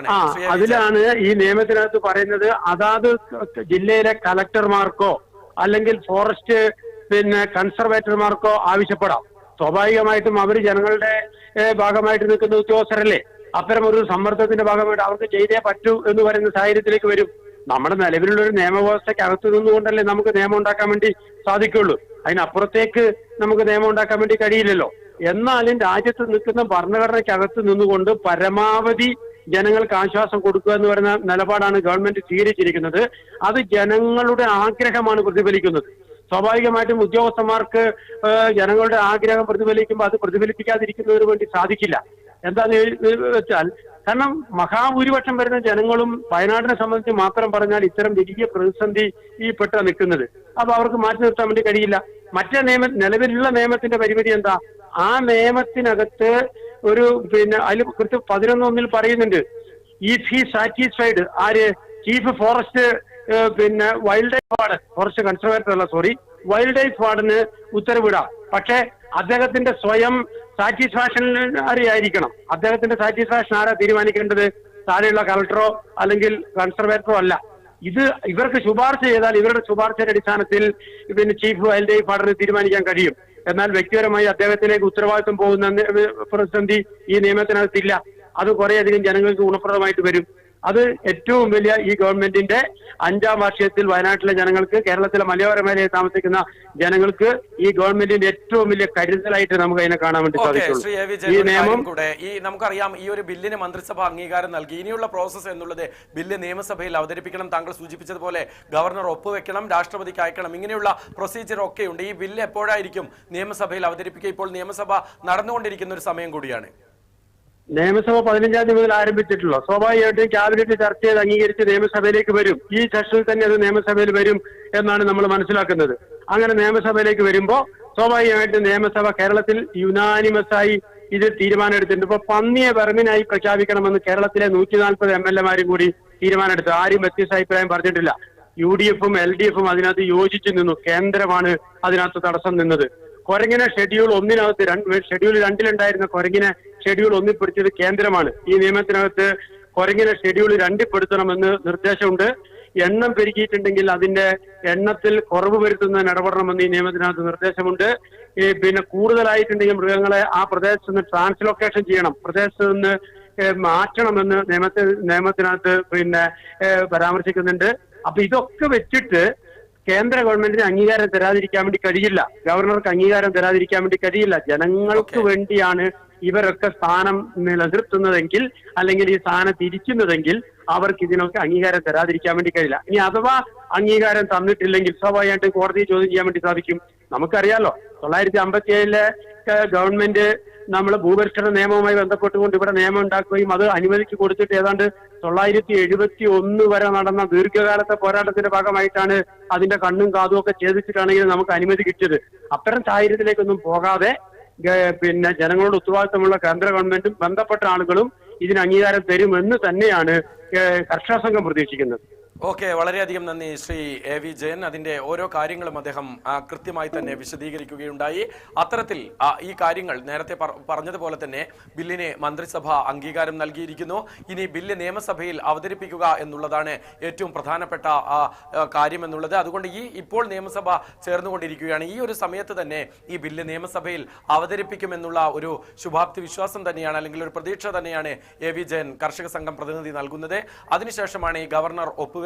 ആ. അതിലാണ് ഈ നിയമത്തിനകത്ത് പറയുന്നത് അതാത് ജില്ലയിലെ കലക്ടർമാർക്കോ അല്ലെങ്കിൽ ഫോറസ്റ്റ് പിന്നെ കൺസർവേറ്റർമാർക്കോ ആവശ്യപ്പെടാം. സ്വാഭാവികമായിട്ടും അവർ ജനങ്ങളുടെ ഭാഗമായിട്ട് നിൽക്കുന്ന ഉദ്യോഗസ്ഥരല്ലേ? അത്തരം ഒരു സമ്മർദ്ദത്തിന്റെ ഭാഗമായിട്ട് അവർക്ക് ചെയ്തേ പറ്റൂ എന്ന് പറയുന്ന സാഹചര്യത്തിലേക്ക് വരും. നമ്മുടെ നിലവിലുള്ള ഒരു നിയമവ്യവസ്ഥയ്ക്ക് അകത്ത് നിന്നുകൊണ്ടല്ലേ നമുക്ക് നിയമം ഉണ്ടാക്കാൻ വേണ്ടി സാധിക്കുള്ളൂ. അതിനപ്പുറത്തേക്ക് നമുക്ക് നിയമം ഉണ്ടാക്കാൻ വേണ്ടി കഴിയില്ലല്ലോ. എന്നാലും രാജ്യത്ത് നിൽക്കുന്ന ഭരണഘടനയ്ക്കകത്ത് നിന്നുകൊണ്ട് പരമാവധി ജനങ്ങൾക്ക് ആശ്വാസം കൊടുക്കുക എന്ന് പറയുന്ന നിലപാടാണ് ഗവൺമെന്റ് സ്വീകരിച്ചിരിക്കുന്നത്. അത് ജനങ്ങളുടെ ആഗ്രഹമാണ് പ്രതിഫലിക്കുന്നത്. സ്വാഭാവികമായിട്ടും ഉദ്യോഗസ്ഥന്മാർക്ക് ജനങ്ങളുടെ ആഗ്രഹം പ്രതിഫലിക്കുമ്പോൾ അത് പ്രതിഫലിപ്പിക്കാതിരിക്കുന്നതിന് വേണ്ടി സാധിക്കില്ല. എന്താന്ന് വെച്ചാൽ കാരണം മഹാഭൂരിപക്ഷം വരുന്ന ജനങ്ങളും വയനാടിനെ സംബന്ധിച്ച് മാത്രം പറഞ്ഞാൽ ഇത്തരം വലിയ പ്രതിസന്ധി ഈ പെട്ട നിൽക്കുന്നത്. അപ്പൊ അവർക്ക് മാറ്റി നിർത്താൻ വേണ്ടി കഴിയില്ല. മറ്റേ നിയമ നിലവിലുള്ള നിയമത്തിന്റെ പരിമിതി എന്താ? ആ നിയമത്തിനകത്ത് ഒരു പിന്നെ അതിൽ കൃത്യം പതിനൊന്നൊന്നിൽ പറയുന്നുണ്ട്. ഇഫ് ഹി സാറ്റിസ്ഫൈഡ് ആര്? ചീഫ് ഫോറസ്റ്റ് പിന്നെ wildlife ward forest conservator അല്ല സോറി വൈൽഡ് ലൈഫ് വാർഡിന് ഉത്തരവിടാം. പക്ഷേ അദ്ദേഹത്തിന്റെ സ്വയം സാറ്റിസ്ഫാക്ഷൻ അറിയായിരിക്കണം. അദ്ദേഹത്തിന്റെ സാറ്റിസ്ഫാക്ഷൻ ആരാ തീരുമാനിക്കേണ്ടത്? താഴെയുള്ള കളക്ടറോ അല്ലെങ്കിൽ കൺസർവേറ്ററോ അല്ല. ഇത് ഇവർക്ക് ശുപാർശ ചെയ്താൽ ഇവരുടെ ശുപാർശയുടെ അടിസ്ഥാനത്തിൽ പിന്നെ ചീഫ് വൈൽഡ് ലൈഫ് വാർഡന് തീരുമാനിക്കാൻ കഴിയും. എന്നാൽ വ്യക്തിപരമായി അദ്ദേഹത്തിലേക്ക് ഉത്തരവാദിത്വം പോകുന്ന പ്രതിസന്ധി ഈ നിയമത്തിനകത്തില്ല. അത് കുറേയധികം ജനങ്ങൾക്ക് ഗുണപ്രദമായിട്ട് വരും. അത് ഏറ്റവും വലിയ ഈ ഗവൺമെന്റിന്റെ അഞ്ചാം വാർഷികത്തിൽ വയനാട്ടിലെ ജനങ്ങൾക്ക് കേരളത്തിലെ മലയോര മേഖലയിൽ താമസിക്കുന്ന ജനങ്ങൾക്ക് ഈ ഗവൺമെന്റിന്റെ ഏറ്റവും വലിയ കരുതലായിട്ട് നമുക്ക് അതിനെ കാണാൻ വേണ്ടി വിജയൻ ഈ നിയമം കൂടെ ഈ നമുക്കറിയാം ഈ ഒരു ബില്ലിന് മന്ത്രിസഭ അംഗീകാരം നൽകി. ഇനിയുള്ള പ്രോസസ്സ് എന്നുള്ളത് ബില്ല് നിയമസഭയിൽ അവതരിപ്പിക്കണം താങ്കൾ സൂചിപ്പിച്ചതുപോലെ ഗവർണർ ഒപ്പുവെക്കണം രാഷ്ട്രപതിക്ക് അയക്കണം ഇങ്ങനെയുള്ള പ്രൊസീജിയർ ഒക്കെ ഉണ്ട് ഈ ബില്ല് എപ്പോഴായിരിക്കും നിയമസഭയിൽ അവതരിപ്പിക്കുക? ഇപ്പോൾ നിയമസഭ നടന്നുകൊണ്ടിരിക്കുന്ന ഒരു സമയം കൂടിയാണ്. നിയമസഭ പതിനഞ്ചാം തീയതി മുതൽ ആരംഭിച്ചിട്ടുള്ളൂ. സ്വാഭാവികമായിട്ടും ക്യാബിനറ്റ് ചർച്ച ചെയ്ത് അംഗീകരിച്ച് നിയമസഭയിലേക്ക് വരും. ഈ സെഷനിൽ തന്നെ അത് നിയമസഭയിൽ വരും എന്നാണ് നമ്മൾ മനസ്സിലാക്കുന്നത്. അങ്ങനെ നിയമസഭയിലേക്ക് വരുമ്പോൾ സ്വാഭാവികമായിട്ടും നിയമസഭ കേരളത്തിൽ യുനാനിമസായി ഇത് തീരുമാനമെടുത്തിട്ടുണ്ട്. ഇപ്പൊ പന്നിയെ വെർമിനായി പ്രഖ്യാപിക്കണമെന്ന് കേരളത്തിലെ നൂറ്റി നാൽപ്പത് എം എൽ എമാരും കൂടി തീരുമാനമെടുത്തു. ആരും വ്യത്യസ്ത അഭിപ്രായം പറഞ്ഞിട്ടില്ല. യു ഡി എഫും എൽ ഡി എഫും അതിനകത്ത് യോജിച്ചു നിന്നു. കേന്ദ്രമാണ് അതിനകത്ത് തടസ്സം നിന്നത്. കുരങ്ങിനെ ഷെഡ്യൂൾ ഒന്നിനകത്ത് ഷെഡ്യൂൾ രണ്ടിലുണ്ടായിരുന്ന കൊരങ്ങിനെ ഷെഡ്യൂൾ ഒന്നിൽ പിടിച്ചത് കേന്ദ്രമാണ്. ഈ നിയമത്തിനകത്ത് കുറങ്ങിയ ഷെഡ്യൂൾ രണ്ടിൽ നിർദ്ദേശമുണ്ട്. എണ്ണം പെരുകിയിട്ടുണ്ടെങ്കിൽ അതിന്റെ എണ്ണത്തിൽ കുറവ് വരുത്തുന്ന ഇടപെടണമെന്ന് ഈ നിയമത്തിനകത്ത് നിർദ്ദേശമുണ്ട്. ഈ പിന്നെ കൂടുതലായിട്ടുണ്ടെങ്കിൽ മൃഗങ്ങളെ ആ പ്രദേശത്ത് നിന്ന് ട്രാൻസ്ലൊക്കേഷൻ ചെയ്യണം. പ്രദേശത്ത് നിന്ന് മാറ്റണമെന്ന് നിയമത്തിൽ നിയമത്തിനകത്ത് പിന്നെ പരാമർശിക്കുന്നുണ്ട്. അപ്പൊ ഇതൊക്കെ വെച്ചിട്ട് കേന്ദ്ര ഗവൺമെന്റിന് അംഗീകാരം തരാതിരിക്കാൻ വേണ്ടി കഴിയില്ല. ഗവർണർക്ക് അംഗീകാരം തരാതിരിക്കാൻ വേണ്ടി കഴിയില്ല. ജനങ്ങൾക്ക് വേണ്ടിയാണ് ഇവരൊക്കെ സ്ഥാനം നിലനിർത്തുന്നതെങ്കിൽ അല്ലെങ്കിൽ ഈ സ്ഥാനം തിരിക്കുന്നതെങ്കിൽ അവർക്ക് ഇതിനൊക്കെ അംഗീകാരം തരാതിരിക്കാൻ വേണ്ടി കഴിയില്ല. ഇനി അഥവാ അംഗീകാരം തന്നിട്ടില്ലെങ്കിൽ സ്വാഭാവികമായിട്ടും കോടതിയെ ചോദ്യം ചെയ്യാൻ വേണ്ടി സാധിക്കും. നമുക്കറിയാലോ തൊള്ളായിരത്തി അമ്പത്തി ഏഴിലെ ഗവൺമെന്റ് നമ്മൾ ഭൂപരിഷ്കരണ നിയമവുമായി ബന്ധപ്പെട്ടുകൊണ്ട് ഇവിടെ നിയമം ഉണ്ടാക്കുകയും അത് അനുമതിക്ക് കൊടുത്തിട്ട് ഏതാണ്ട് തൊള്ളായിരത്തി എഴുപത്തി ഒന്ന് വരെ നടന്ന ദീർഘകാലത്തെ പോരാട്ടത്തിന്റെ ഭാഗമായിട്ടാണ് അതിന്റെ കണ്ണും കാതും ഒക്കെ ഛേദിച്ചിട്ടാണെങ്കിൽ നമുക്ക് അനുമതി കിട്ടിയത്. അത്തരം സാഹചര്യത്തിലേക്കൊന്നും പോകാതെ പിന്നെ ജനങ്ങളോട് ഉത്തരവാദിത്തമുള്ള കേന്ദ്ര ഗവൺമെന്റും ബന്ധപ്പെട്ട ആളുകളും ഇതിന് അംഗീകാരം തരുമെന്ന് തന്നെയാണ് കർഷക സംഘം പ്രതീക്ഷിക്കുന്നത്. ഓക്കെ വളരെയധികം നന്ദി ശ്രീ എ വി ജയൻ. അതിന്റെ ഓരോ കാര്യങ്ങളും അദ്ദേഹം കൃത്യമായി തന്നെ വിശദീകരിക്കുകയുണ്ടായി. അത്തരത്തിൽ ഈ കാര്യങ്ങൾ നേരത്തെ പറഞ്ഞതുപോലെ തന്നെ ബില്ലിന് മന്ത്രിസഭ അംഗീകാരം നൽകിയിരിക്കുന്നു. ഇനി ബില്ല് നിയമസഭയിൽ അവതരിപ്പിക്കുക എന്നുള്ളതാണ് ഏറ്റവും പ്രധാനപ്പെട്ട ആ, ആ, കാര്യം എന്നുള്ളത് അതുകൊണ്ട് ഈ ഇപ്പോൾ നിയമസഭ ചേർന്നുകൊണ്ടിരിക്കുകയാണ്. ഈ ഒരു സമയത്ത് തന്നെ ഈ ബില്ല് നിയമസഭയിൽ അവതരിപ്പിക്കുമെന്നുള്ള ഒരു ശുഭാപ്തി വിശ്വാസം തന്നെയാണ് അല്ലെങ്കിൽ ഒരു പ്രതീക്ഷ തന്നെയാണ് എ വി ജയൻ കർഷക സംഘം പ്രതിനിധി നൽകുന്നത്. അതിനുശേഷമാണ് ഈ ഗവർണർ ഒപ്പുവെക്കണം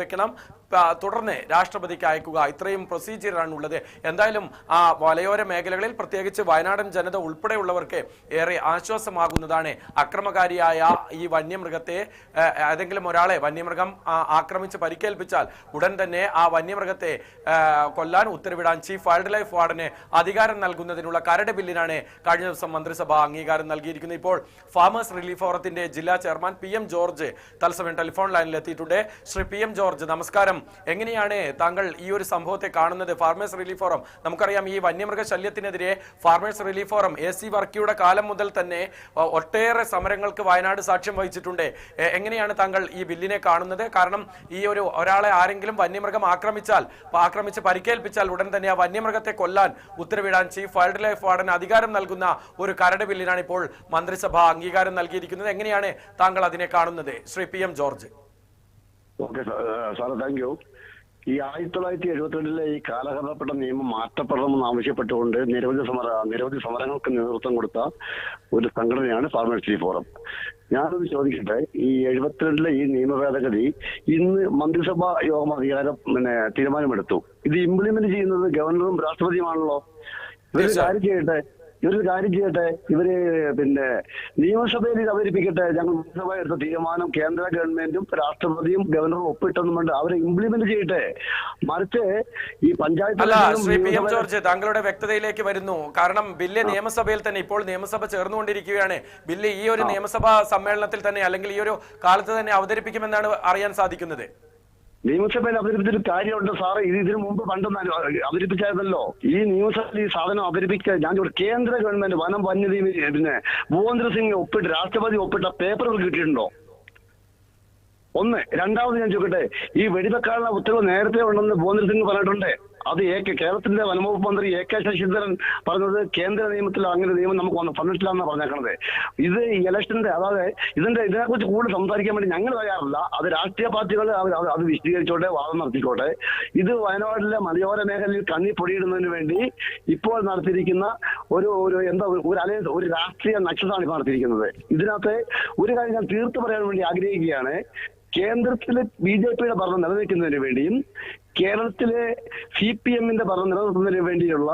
പ- തുടർന്ന് രാഷ്ട്രപതിക്ക് അയക്കുക. ഇത്രയും പ്രൊസീജിയറാണ് ഉള്ളത്. എന്തായാലും ആ വലയോര മേഖലകളിൽ പ്രത്യേകിച്ച് വയനാടൻ ജനത ഉൾപ്പെടെയുള്ളവർക്ക് ഏറെ ആശ്വാസമാകുന്നതാണ് അക്രമകാരിയായ ഈ വന്യമൃഗത്തെ ഏതെങ്കിലും ഒരാളെ വന്യമൃഗം ആക്രമിച്ച് പരിക്കേൽപ്പിച്ചാൽ ഉടൻ തന്നെ ആ വന്യമൃഗത്തെ കൊല്ലാൻ ഉത്തരവിടാൻ ചീഫ് വൈൽഡ് ലൈഫ് വാർഡിന് അധികാരം നൽകുന്നതിനുള്ള കരട് ബില്ലിനാണ് കഴിഞ്ഞ ദിവസം മന്ത്രിസഭ അംഗീകാരം നൽകിയിരിക്കുന്നത്. ഇപ്പോൾ ഫാമേഴ്സ് റിലീഫ് ഫോറത്തിന്റെ ജില്ലാ ചെയർമാൻ പി എം ജോർജ് തത്സമയം ടെലിഫോൺ ലൈനിൽ എത്തിയിട്ടുണ്ട് ശ്രീ പി എം ജോർജ് നമസ്കാരം. എങ്ങനെയാണ് താങ്കൾ ഈ ഒരു സംഭവത്തെ കാണുന്നത്? ഫാർമേഴ്സ് റിലീഫ് ഫോറം നമുക്കറിയാം ഈ വന്യമൃഗ ശല്യത്തിനെതിരെ farmers relief forum A C വർക്കിയുടെ കാലം മുതൽ തന്നെ ഒട്ടേറെ സമരങ്ങൾക്ക് വയനാട് സാക്ഷ്യം വഹിച്ചിട്ടുണ്ട്. എങ്ങനെയാണ് താങ്കൾ ഈ ബില്ലിനെ കാണുന്നത്? കാരണം ഈ ഒരു ഒരാളെ ആരെങ്കിലും വന്യമൃഗം ആക്രമിച്ചാൽ ആക്രമിച്ച് പരിക്കേൽപ്പിച്ചാൽ ഉടൻ തന്നെ ആ വന്യമൃഗത്തെ കൊല്ലാൻ ഉത്തരവിടാൻ ചീഫ് വൈൽഡ് ലൈഫ് വാർഡന് അധികാരം നൽകുന്ന ഒരു കരട് ബില്ലിനാണ് ഇപ്പോൾ മന്ത്രിസഭ അംഗീകാരം നൽകിയിരിക്കുന്നത്. എങ്ങനെയാണ് താങ്കൾ അതിനെ കാണുന്നത്? Shri P M George. Okay സാറെ താങ്ക് യു ഈ ആയിരത്തി തൊള്ളായിരത്തി എഴുപത്തിരണ്ടിലെ ഈ കാലഹരണപ്പെട്ട നിയമം മാറ്റപ്പെടണമെന്ന് ആവശ്യപ്പെട്ടുകൊണ്ട് നിരവധി സമര നിരവധി സമരങ്ങൾക്ക് നേതൃത്വം കൊടുത്ത ഒരു സംഘടനയാണ് ഫാർമേഴ്സി ഫോറം. ഞാനത് ചോദിക്കട്ടെ ഈ എഴുപത്തിരണ്ടിലെ ഈ നിയമ ഭേദഗതി ഇന്ന് മന്ത്രിസഭാ യോഗം അധികാരം പിന്നെ തീരുമാനമെടുത്തു. ഇത് ഇംപ്ലിമെന്റ് ചെയ്യുന്നത് ഗവർണറും രാഷ്ട്രപതിയുമാണല്ലോ. ഇവർ കാര്യം ചെയ്യട്ടെ. ഇവരൊരു കാര്യം ചെയ്യട്ടെ? ഇവർ പിന്നെ നിയമസഭയിൽ ഇത് അവതരിപ്പിക്കട്ടെ? ഞങ്ങൾ നിയമസഭ എടുത്ത തീരുമാനം കേന്ദ്ര ഗവൺമെന്റും രാഷ്ട്രപതിയും ഗവർണറും ഒപ്പിട്ടെന്നും കൊണ്ട് അവരെ ഇംപ്ലിമെന്റ് ചെയ്യട്ടെ? മറിച്ച് ഈ പഞ്ചായത്ത് ജോർജ് താങ്കളുടെ വ്യക്തതയിലേക്ക് വരുന്നു. കാരണം ബില്ല് നിയമസഭയിൽ തന്നെ ഇപ്പോൾ നിയമസഭ ചേർന്നുകൊണ്ടിരിക്കുകയാണ്. ബില്ല് ഈ ഒരു നിയമസഭാ സമ്മേളനത്തിൽ തന്നെ അല്ലെങ്കിൽ ഈ ഒരു കാലത്ത് തന്നെ അവതരിപ്പിക്കുമെന്നാണ് അറിയാൻ സാധിക്കുന്നത്. നിയമസഭയിൽ അവതരിപ്പിച്ചൊരു കാര്യമുണ്ട് സാറ്. ഇത് ഇതിനു മുമ്പ് പണ്ടൊന്നും അവതരിപ്പിച്ചായിരുന്നല്ലോ. ഈ നിയമസഭയിൽ ഈ സാധനം അവതരിപ്പിച്ച ഞാൻ ചോദിച്ചു, കേന്ദ്ര ഗവൺമെന്റ് വനം വന്യജീവി പിന്നെ ഭൂപേന്ദ്ര സിംഗ് ഒപ്പിട്ട് രാഷ്ട്രപതി ഒപ്പിട്ട പേപ്പറുകൾ കിട്ടിയിട്ടുണ്ടോ? ഒന്ന്. രണ്ടാമത് ഞാൻ ചോദിക്കട്ടെ ഈ വെടിവെക്കാനുള്ള ഉത്തരവ് നേരത്തെ ഉണ്ടെന്ന് ഭൂവന്ദ്ര സിംഗ് പറഞ്ഞിട്ടുണ്ട്. അത് എ കെ കേരളത്തിന്റെ വനംവകുപ്പ് മന്ത്രി എ കെ ശശീന്ദ്രൻ പറഞ്ഞത് കേന്ദ്ര നിയമത്തിൽ അങ്ങനെ നിയമം നമുക്ക് വന്ന് വന്നിട്ടില്ല എന്നാണ് പറഞ്ഞേക്കണത്. ഇത് ഇലക്ഷന്റെ അതായത് ഇതിന്റെ ഇതിനെക്കുറിച്ച് കൂടുതൽ സംസാരിക്കാൻ വേണ്ടി ഞങ്ങൾ തയ്യാറില്ല. അത് രാഷ്ട്രീയ പാർട്ടികൾ അത് വിശദീകരിച്ചോട്ടെ വാദം നടത്തിക്കോട്ടെ. ഇത് വയനാട്ടിലെ മലയോര മേഖലയിൽ കണ്ണി പൊടിയിടുന്നതിന് വേണ്ടി ഇപ്പോൾ നടത്തിയിരിക്കുന്ന ഒരു ഒരു എന്താ ഒരു- അലയൻസ് ഒരു രാഷ്ട്രീയ നക്ഷത്രമാണ് ഇപ്പോൾ നടത്തിയിരിക്കുന്നത്. ഇതിനകത്ത് ഒരു കാര്യം ഞാൻ തീർത്തു പറയാൻ വേണ്ടി ആഗ്രഹിക്കുകയാണ്. കേന്ദ്രത്തിൽ ബി ജെ പിയുടെ ഭരണം നിലനിൽക്കുന്നതിന് വേണ്ടിയും കേരളത്തിലെ സി പി എമ്മിന്റെ ഭരണം നിലനിർത്തുന്നതിന് വേണ്ടിയുള്ള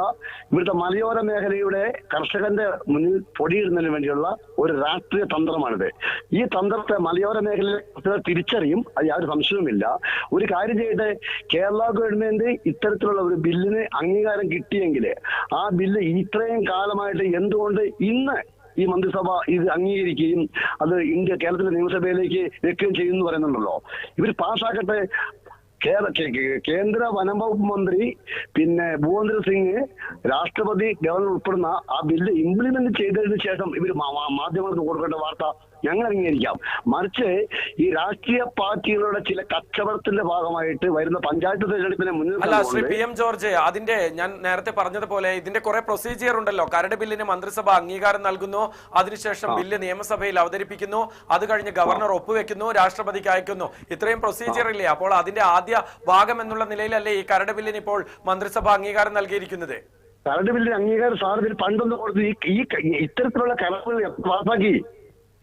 ഇവിടുത്തെ മലയോര മേഖലയുടെ കർഷകന്റെ മുന്നിൽ പൊടിയിടുന്നതിന് വേണ്ടിയുള്ള ഒരു രാഷ്ട്രീയ തന്ത്രമാണിത്. ഈ തന്ത്രത്തെ മലയോര മേഖലയിലെ തിരിച്ചറിയും അത് യാതൊരു സംശയവുമില്ല. ഒരു കാര്യം ചെയ്യട്ടെ കേരള ഗവൺമെന്റ് ഇത്തരത്തിലുള്ള ഒരു ബില്ലിന് അംഗീകാരം കിട്ടിയെങ്കിൽ ആ ബില്ല് ഇത്രയും കാലമായിട്ട് എന്തുകൊണ്ട് ഇന്ന് ഈ മന്ത്രിസഭ ഇത് അംഗീകരിക്കുകയും അത് ഇന്ത്യ കേരളത്തിലെ നിയമസഭയിലേക്ക് വെക്കുകയും ചെയ്യുന്നു പറയുന്നുണ്ടല്ലോ. ഇവർ പാസ്സാക്കട്ടെ കേന്ദ്ര വനം വകുപ്പ് മന്ത്രി പിന്നെ ഭൂവന്ദ്ര സിംഗ് രാഷ്ട്രപതി ഗവർണർ ഉൾപ്പെടുന്ന ആ ബില്ല് ഇംപ്ലിമെന്റ് ചെയ്തതിന് ശേഷം ഇവർ മാധ്യമങ്ങൾക്ക് കൊടുക്കേണ്ട വാർത്ത ഞങ്ങൾ അംഗീകരിക്കാം മറിച്ച് ഈ രാഷ്ട്രീയ പാർട്ടികളുടെ ചില കച്ചവടത്തിന്റെ ഭാഗമായിട്ട് വരുന്ന പഞ്ചായത്ത് തെരഞ്ഞെടുപ്പിനെ മുന്നിൽ അല്ല ശ്രീ പി എം ജോർജ് അതിന്റെ ഞാൻ നേരത്തെ പറഞ്ഞതുപോലെ ഇതിന്റെ കുറെ പ്രൊസീജിയർ ഉണ്ടല്ലോ. കരട് ബില്ലിന് മന്ത്രിസഭ അംഗീകാരം നൽകുന്നു. അതിനുശേഷം ബില്ല് നിയമസഭയിൽ അവതരിപ്പിക്കുന്നു. അത് കഴിഞ്ഞ് ഗവർണർ ഒപ്പുവെക്കുന്നു രാഷ്ട്രപതിക്ക് അയക്കുന്നു. ഇത്രയും പ്രൊസീജിയർ ഇല്ലേ? അപ്പോൾ അതിന്റെ ആദ്യ ഭാഗം എന്നുള്ള നിലയിലല്ലേ ഈ കരട് ബില്ലിന് ഇപ്പോൾ മന്ത്രിസഭ അംഗീകാരം നൽകിയിരിക്കുന്നത്? കരട് ബില്ലിന് അംഗീകാരം ഇതിൽ പണ്ടൊന്നും കൊടുത്ത് ഈ ഇത്തരത്തിലുള്ള കരട് ബില്ല് പാസാക്കി.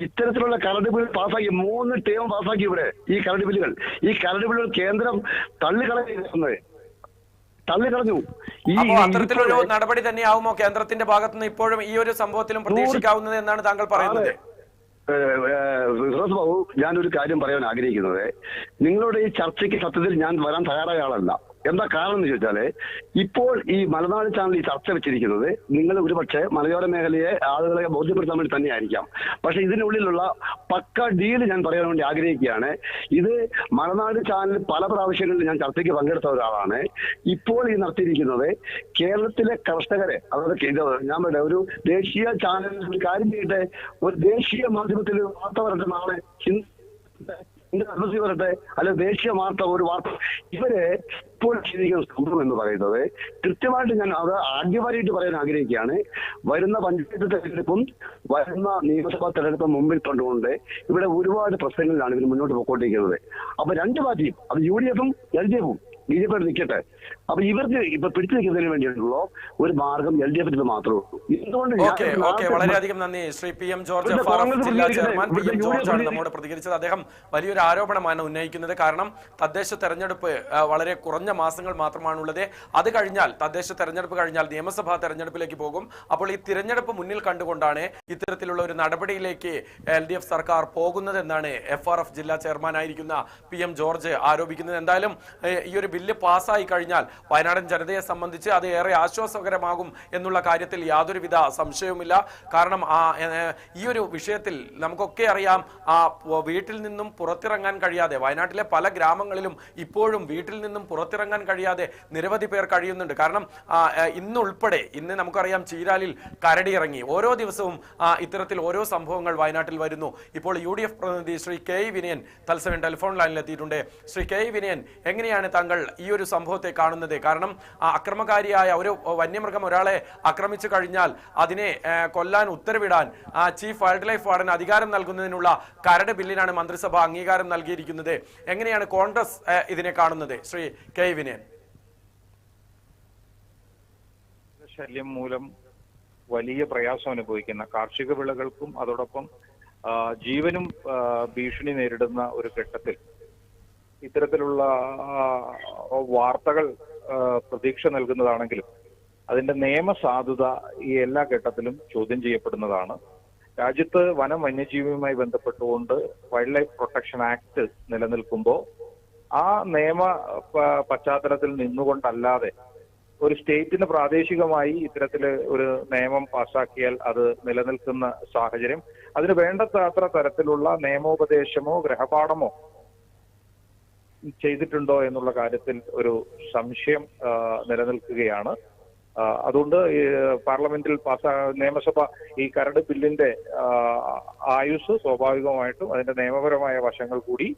ഇത്തരത്തിലുള്ള കരട് ബിൽ പാസ്സാക്കി മൂന്ന് ടേം പാസ്സാക്കി ഇവിടെ ഈ കരട് ബില്ലുകൾ. ഈ കരട് ബില്ലുകൾ കേന്ദ്രം തള്ളിക്കളയുന്നത് തള്ളിക്കളഞ്ഞു. ഈ അത്തരത്തിലൊരു നടപടി തന്നെയാവുമോ കേന്ദ്രത്തിന്റെ ഭാഗത്തുനിന്ന് ഇപ്പോഴും ഈ ഒരു സംഭവത്തിലും പ്രതീക്ഷിക്കാവുന്നത് എന്നാണ് താങ്കൾ പറയുന്നത്? ഫിറോസ് ബാബു ഞാനൊരു കാര്യം പറയാൻ ആഗ്രഹിക്കുന്നത്. നിങ്ങളുടെ ഈ ചർച്ചയ്ക്ക് സത്യത്തിൽ ഞാൻ വരാൻ തയ്യാറായ ആളല്ല. എന്താ കാരണം എന്ന് ചോദിച്ചാൽ ഇപ്പോൾ ഈ മലനാട് ചാനൽ ഈ ചർച്ച വെച്ചിരിക്കുന്നത് നിങ്ങൾ ഒരുപക്ഷെ മലയോര മേഖലയെ ആളുകളെ ബോധ്യപ്പെടുത്താൻ വേണ്ടി തന്നെയായിരിക്കാം. പക്ഷെ ഇതിനുള്ളിലുള്ള പക്ക ഡീൽ ഞാൻ പറയാൻ വേണ്ടി ആഗ്രഹിക്കുകയാണ്. ഇത് മലനാട് ചാനൽ പല പ്രാവശ്യങ്ങളിൽ ഞാൻ ചർച്ചയ്ക്ക് പങ്കെടുത്ത ഒരാളാണ്. ഇപ്പോൾ ഈ നടത്തിയിരിക്കുന്നത് കേരളത്തിലെ കർഷകരെ അതായത് ഞാൻ പറയാം ഒരു ദേശീയ ചാനൽ കാര്യം ചെയ്യട്ടെ ഒരു ദേശീയ മാധ്യമത്തിൽ വാർത്ത പറഞ്ഞ നാളെ എന്റെ അഡ്രസ് വരട്ടെ അല്ല ദേശീയ വാർത്ത ഒരു വാർത്ത. ഇവർ ഇപ്പോൾ ചെയ്തിരിക്കുന്ന സംഭവം എന്ന് പറയുന്നത് കൃത്യമായിട്ട് ഞാൻ അത് ആദ്യമായിട്ട് പറയാൻ ആഗ്രഹിക്കുകയാണ്. വരുന്ന പഞ്ചായത്ത് തെരഞ്ഞെടുപ്പും വരുന്ന നിയമസഭാ തെരഞ്ഞെടുപ്പും മുമ്പിൽ കണ്ടുകൊണ്ട് ഇവിടെ ഒരുപാട് പ്രശ്നങ്ങളിലാണ് ഇവർ മുന്നോട്ട് പോയിക്കൊണ്ടിരിക്കുന്നത്. അപ്പൊ രണ്ട് പാർട്ടിയും അത് യു ഡി എഫും എൽ ഡി എഫും ബി ജെ പി നിൽക്കട്ടെ. അപ്പൊ ഇവർക്ക് ഇപ്പൊ പിടിച്ചു നിൽക്കുന്നതിന് വേണ്ടിയിട്ടുള്ള ഒരു മാർഗം എൽ ഡി എഫിന് മാത്രമേ ഉള്ളൂ. എന്തുകൊണ്ട് വളരെയധികം നന്ദി. ശ്രീ പി എം ജോർജ് ജില്ലാ ചെയർമാൻ പി ഇവിടുത്തെ എം ജോർജ് ആണ് നമ്മോട് പ്രതികരിച്ചത്. അദ്ദേഹം വലിയൊരു ആരോപണമാണ് ഉന്നയിക്കുന്നത്. കാരണം തദ്ദേശ തെരഞ്ഞെടുപ്പ് വളരെ കുറഞ്ഞ മാസങ്ങൾ മാത്രമാണുള്ളത്. അത് കഴിഞ്ഞാൽ തദ്ദേശ തെരഞ്ഞെടുപ്പ് കഴിഞ്ഞാൽ നിയമസഭാ തെരഞ്ഞെടുപ്പിലേക്ക് പോകും. അപ്പോൾ ഈ തിരഞ്ഞെടുപ്പ് മുന്നിൽ കണ്ടുകൊണ്ടാണ് ഇത്തരത്തിലുള്ള ഒരു നടപടിയിലേക്ക് എൽ ഡി എഫ് സർക്കാർ പോകുന്നതെന്നാണ് എഫ് ആർ എഫ് ജില്ലാ ചെയർമാനായിരിക്കുന്ന പി എം ജോർജ് ആരോപിക്കുന്നത്. എന്തായാലും ഈ ഒരു ബില്ല് പാസ്സായി കഴിഞ്ഞാൽ വയനാടൻ ജനതയെ സംബന്ധിച്ച് അത് ഏറെ ആശ്വാസകരമാകും എന്നുള്ള കാര്യത്തിൽ യാതൊരുവിധ സംശയവുമില്ല. കാരണം ആ ഈ ഒരു വിഷയത്തിൽ നമുക്കൊക്കെ അറിയാം ആ വീട്ടിൽ നിന്നും പുറത്തിറങ്ങാൻ കഴിയാതെ വയനാട്ടിലെ പല ഗ്രാമങ്ങളിലും ഇപ്പോഴും വീട്ടിൽ നിന്നും പുറത്തിറങ്ങാൻ കഴിയാതെ നിരവധി പേർ കഴിയുന്നുണ്ട്. കാരണം ഇന്നുൾപ്പെടെ ഇന്ന് നമുക്കറിയാം ചീരാലിൽ കരടി ഇറങ്ങി ഓരോ ദിവസവും ഇത്തരത്തിൽ ഓരോ സംഭവങ്ങൾ വയനാട്ടിൽ വരുന്നു. ഇപ്പോൾ യു ഡി എഫ് പ്രതിനിധി ശ്രീ കെ വിനയൻ തത്സമയം ടെലിഫോൺ ലൈനിലെത്തിയിട്ടുണ്ട്. ശ്രീ കെ വിനയൻ എങ്ങനെയാണ് താങ്കൾ ഈ ഒരു സംഭവത്തെ കാണുന്നത്. കാരണം ആ അക്രമകാരിയായ ഒരു വന്യമൃഗം ഒരാളെ ആക്രമിച്ചു കഴിഞ്ഞാൽ അതിനെ കൊല്ലാൻ ഉത്തരവിടാൻ ചീഫ് വൈൽഡ് ലൈഫ് വാർഡൻ അധികാരം നൽകുന്നതിനുള്ള കരട് ബില്ലിനാണ് മന്ത്രിസഭ അംഗീകാരം നൽകിയിരിക്കുന്നത്. എങ്ങനെയാണ് കോൺഗ്രസ് ഇതിനെ കാണുന്നത്? ശ്രീ കെ വിനയൻ. ശല്യം മൂലം വലിയ പ്രയാസം അനുഭവിക്കുന്ന കാർഷിക വിളകൾക്കും അതോടൊപ്പം ജീവനും ഭീഷണി നേരിടുന്ന ഒരു ഘട്ടത്തിൽ ഇത്തരത്തിലുള്ള വാർത്തകൾ പ്രതീക്ഷ നൽകുന്നതാണെങ്കിലും അതിന്റെ നിയമസാധുത ഈ എല്ലാ ഘട്ടത്തിലും ചോദ്യം ചെയ്യപ്പെടുന്നതാണ്. രാജ്യത്ത് വനം വന്യജീവിയുമായി ബന്ധപ്പെട്ടുകൊണ്ട് വൈൽഡ് ലൈഫ് പ്രൊട്ടക്ഷൻ ആക്ട് നിലനിൽക്കുമ്പോൾ ആ നിയമ പശ്ചാത്തലത്തിൽ നിന്നുകൊണ്ടല്ലാതെ ഒരു സ്റ്റേറ്റിന് പ്രാദേശികമായി ഇത്തരത്തിൽ ഒരു നിയമം പാസാക്കിയാൽ അത് നിലനിൽക്കുന്ന സാഹചര്യം. അതിന് വേണ്ടത്ര തരത്തിലുള്ള നിയമോപദേശമോ ഗ്രഹപാഠമോ ചെയ്തിട്ടുണ്ടോ എന്നുള്ള കാര്യത്തിൽ ഒരു സംശയം നിലനിൽക്കുകയാണ്. അതുകൊണ്ട് പാർലമെന്റിൽ പാസ്സാ നിയമസഭ ഈ കരട് ബില്ലിന്റെ ആയുസ് സ്വാഭാവികമായിട്ടും അതിന്റെ നിയമപരമായ വശങ്ങൾ കൂടി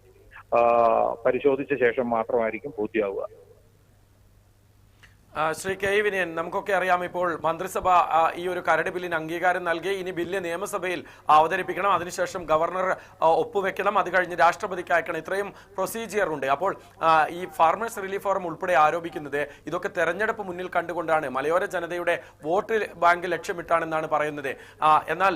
പരിശോധിച്ച ശേഷം മാത്രമായിരിക്കും പൂർത്തിയാവുക. ശ്രീ കെ വിനയൻ നമുക്കൊക്കെ അറിയാം ഇപ്പോൾ മന്ത്രിസഭ ഈ ഒരു കരട് ബില്ലിന് അംഗീകാരം നൽകി. ഇനി ബില്ല് നിയമസഭയിൽ അവതരിപ്പിക്കണം. അതിനുശേഷം ഗവർണർ ഒപ്പുവെക്കണം. അത് കഴിഞ്ഞ് രാഷ്ട്രപതിക്ക് അയക്കണം. ഇത്രയും പ്രൊസീജിയർ ഉണ്ട്. അപ്പോൾ ഈ ഫാർമേഴ്സ് റിലീഫ് ഫോറം ഉൾപ്പെടെ ആരോപിക്കുന്നത് ഇതൊക്കെ തെരഞ്ഞെടുപ്പ് മുന്നിൽ കണ്ടുകൊണ്ടാണ്. മലയോര ജനതയുടെ വോട്ട് ബാങ്ക് ലക്ഷ്യമിട്ടാണെന്നാണ് പറയുന്നത്. എന്നാൽ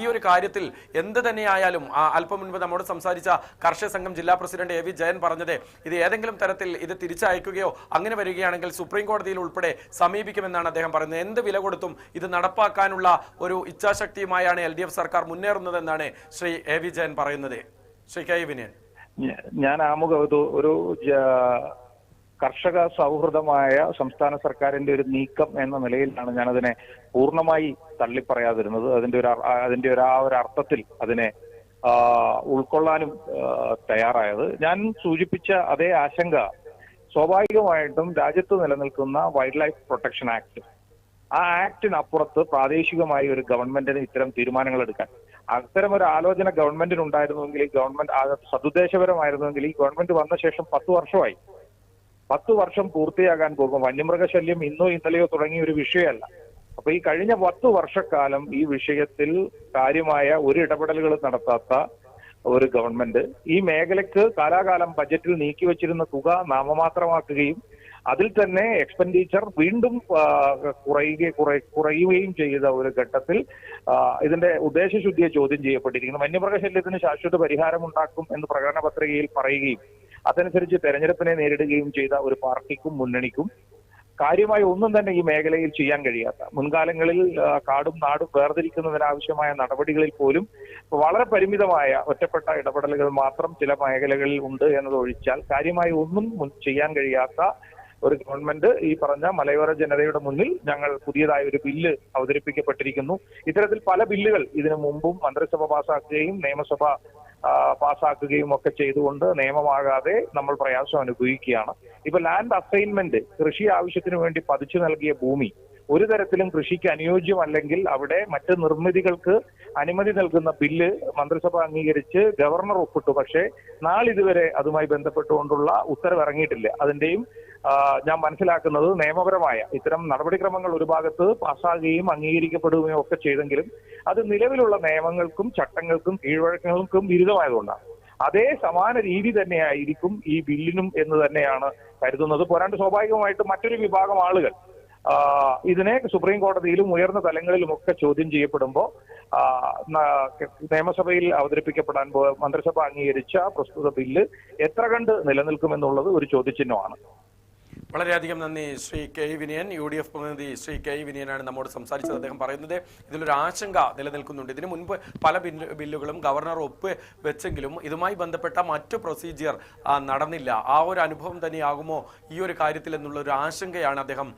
ഈ ഒരു കാര്യത്തിൽ എന്ത് തന്നെയായാലും അല്പം മുൻപ് നമ്മോട് സംസാരിച്ച കർഷക സംഘം ജില്ലാ പ്രസിഡന്റ് എ വി ജയൻ പറഞ്ഞത് ഇത് ഏതെങ്കിലും തരത്തിൽ ഇത് തിരിച്ചയക്കുകയോ അങ്ങനെ വരികയാണെങ്കിൽ സുപ്രീം കോടതിയിൽ ഉൾപ്പെടെ സമീപിക്കുമെന്നാണ് അദ്ദേഹം പറയുന്നത്. എന്ത് വില കൊടുത്തും ഇത് നടപ്പാക്കാനുള്ള ഒരു ഇച്ഛാശക്തിയുമായാണ് എൽ ഡി എഫ് സർക്കാർ മുന്നേറുന്നതെന്നാണ് ശ്രീ എ വി ജയൻ പറയുന്നത്. ശ്രീ കെ വിനയൻ. ഞാൻ ആമുഖ ഒരു കർഷക സൗഹൃദമായ സംസ്ഥാന സർക്കാരിന്റെ ഒരു നീക്കം എന്ന നിലയിലാണ് ഞാൻ അതിനെ പൂർണമായി തള്ളിപ്പറയാതിരുന്നത്. അതിന്റെ ഒരു അതിന്റെ ഒരു ആ ഒരു അർത്ഥത്തിൽ അതിനെ ഉൾക്കൊള്ളാനും തയ്യാറായത്. ഞാൻ സൂചിപ്പിച്ച അതേ ആശങ്ക സ്വാഭാവികമായിട്ടും രാജ്യത്ത് നിലനിൽക്കുന്ന വൈൽഡ് ലൈഫ് പ്രൊട്ടക്ഷൻ ആക്ട് ആ ആക്ടിനപ്പുറത്ത് പ്രാദേശികമായി ഒരു ഗവൺമെന്റിന് ഇത്തരം തീരുമാനങ്ങൾ എടുക്കാൻ. അത്തരം ഒരു ആലോചന ഗവൺമെന്റിന് ഉണ്ടായിരുന്നുവെങ്കിൽ ഈ ഗവൺമെന്റ് സതുദ്ദേശപരമായിരുന്നുവെങ്കിൽ ഈ ഗവൺമെന്റ് വന്ന ശേഷം പത്ത് വർഷമായി. പത്ത് വർഷം പൂർത്തിയാകാൻ പോകും. വന്യമൃഗശല്യം ഇന്നോ ഇന്നലെയോ തുടങ്ങിയ ഒരു വിഷയമല്ല. അപ്പൊ ഈ കഴിഞ്ഞ പത്ത് വർഷക്കാലം ഈ വിഷയത്തിൽ കാര്യമായ ഒരു ഇടപെടലുകൾ നടത്താത്ത ഒരു ഗവൺമെന്റ്. ഈ മേഖലയ്ക്ക് കാലാകാലം ബജറ്റിൽ നീക്കിവച്ചിരുന്ന തുക നാമമാത്രമാക്കുകയും അതിൽ തന്നെ എക്സ്പെൻഡിച്ചർ വീണ്ടും കുറയുകയും കുറ- കുറയുകയും ചെയ്ത ഒരു ഘട്ടത്തിൽ ഇതിന്റെ ഉദ്ദേശശുദ്ധിയെ ചോദ്യം ചെയ്യപ്പെട്ടിരിക്കുന്നു. വന്യമൃഗശല്യത്തിന് ശാശ്വത പരിഹാരം ഉണ്ടാക്കും എന്ന് പ്രകടന പത്രികയിൽ പറയുകയും അതനുസരിച്ച് തെരഞ്ഞെടുപ്പിനെ നേരിടുകയും ചെയ്ത ഒരു പാർട്ടിക്കും മുന്നണിക്കും കാര്യമായി ഒന്നും തന്നെ ഈ മേഖലയിൽ ചെയ്യാൻ കഴിയാത്ത മുൻകാലങ്ങളിൽ കാടും നാടും വേർതിരിക്കുന്നതിനാവശ്യമായ നടപടികളിൽ പോലും വളരെ പരിമിതമായ ഒറ്റപ്പെട്ട ഇടപെടലുകൾ മാത്രം ചില മേഖലകളിൽ ഉണ്ട് എന്നത് ഒഴിച്ചാൽ കാര്യമായി ഒന്നും ചെയ്യാൻ കഴിയാത്ത ഒരു ഗവൺമെന്റ് ഈ പറഞ്ഞ മലയോര ജനതയുടെ മുന്നിൽ ഞങ്ങൾ പുതിയതായ ഒരു ബില്ല് അവതരിപ്പിക്കപ്പെട്ടിരിക്കുന്നു. ഇത്തരത്തിൽ പല ബില്ലുകൾ ഇതിനു മുമ്പും മന്ത്രിസഭ പാസാക്കുകയും നിയമസഭ ആ, പാസാക്കുകയും ഒക്കെ ചെയ്തുകൊണ്ട് നിയമമാകാതെ നമ്മൾ പ്രയാസം അനുഭവിക്കുകയാണ്. ഇപ്പൊ ലാൻഡ് അസൈൻമെന്റ് കൃഷി ആവശ്യത്തിന് വേണ്ടി പതിച്ചു നൽകിയ ഭൂമി ഒരു തരത്തിലും കൃഷിക്ക് അനുയോജ്യമല്ലെങ്കിൽ അവിടെ മറ്റ് നിർമ്മിതികൾക്ക് അനുമതി നൽകുന്ന ബില്ല് മന്ത്രിസഭ അംഗീകരിച്ച് ഗവർണർ ഒപ്പിട്ടു. പക്ഷേ നാളിതുവരെ അതുമായി ബന്ധപ്പെട്ടുകൊണ്ടുള്ള ഉത്തരവ് ഇറങ്ങിയിട്ടില്ല അതിന്റെയും ഞാൻ മനസ്സിലാക്കുന്നത് നിയമപരമായ ഇത്തരം നടപടിക്രമങ്ങൾ ഒരു ഭാഗത്ത് പാസ്സാകുകയും അംഗീകരിക്കപ്പെടുകയും ഒക്കെ ചെയ്തെങ്കിലും അത് നിലവിലുള്ള നിയമങ്ങൾക്കും ചട്ടങ്ങൾക്കും കീഴ്വഴക്കങ്ങൾക്കും വിരുദ്ധമായതുകൊണ്ടാണ്. അതേ സമാന രീതി തന്നെയായിരിക്കും ഈ ബില്ലിനും എന്ന് തന്നെയാണ് കരുതുന്നത്. പോരാണ്ട് സ്വാഭാവികമായിട്ട് മറ്റൊരു വിഭാഗം ആളുകൾ ഇതിനെ സുപ്രീം കോടതിയിലും ഉയർന്ന തലങ്ങളിലും ഒക്കെ ചോദ്യം ചെയ്യപ്പെടുമ്പോൾ നിയമസഭയിൽ അവതരിപ്പിക്കപ്പെടാൻ മന്ത്രിസഭ അംഗീകരിച്ച പ്രസ്തുത ബില്ല് എത്ര കണ്ട് നിലനിൽക്കുമെന്നുള്ളത് ഒരു ചോദ്യചിഹ്നമാണ്. വളരെയധികം നന്ദി Shri K Vinayan. U D F പ്രതിനിധി ശ്രീ കെ വിനയനാണ് നമ്മോട് സംസാരിച്ചത്. അദ്ദേഹം പറയുന്നത് ഇതിലൊരു ആശങ്ക നിലനിൽക്കുന്നുണ്ട്. ഇതിനു മുൻപ് പല ബില്ല് ബില്ലുകളും ഗവർണർ ഒപ്പ് വെച്ചെങ്കിലും ഇതുമായി ബന്ധപ്പെട്ട മറ്റു പ്രൊസീജിയർ നടന്നില്ല. ആ ഒരു അനുഭവം തന്നെയാകുമോ ഈ ഒരു കാര്യത്തിൽ എന്നുള്ള ഒരു ആശങ്കയാണ് അദ്ദേഹം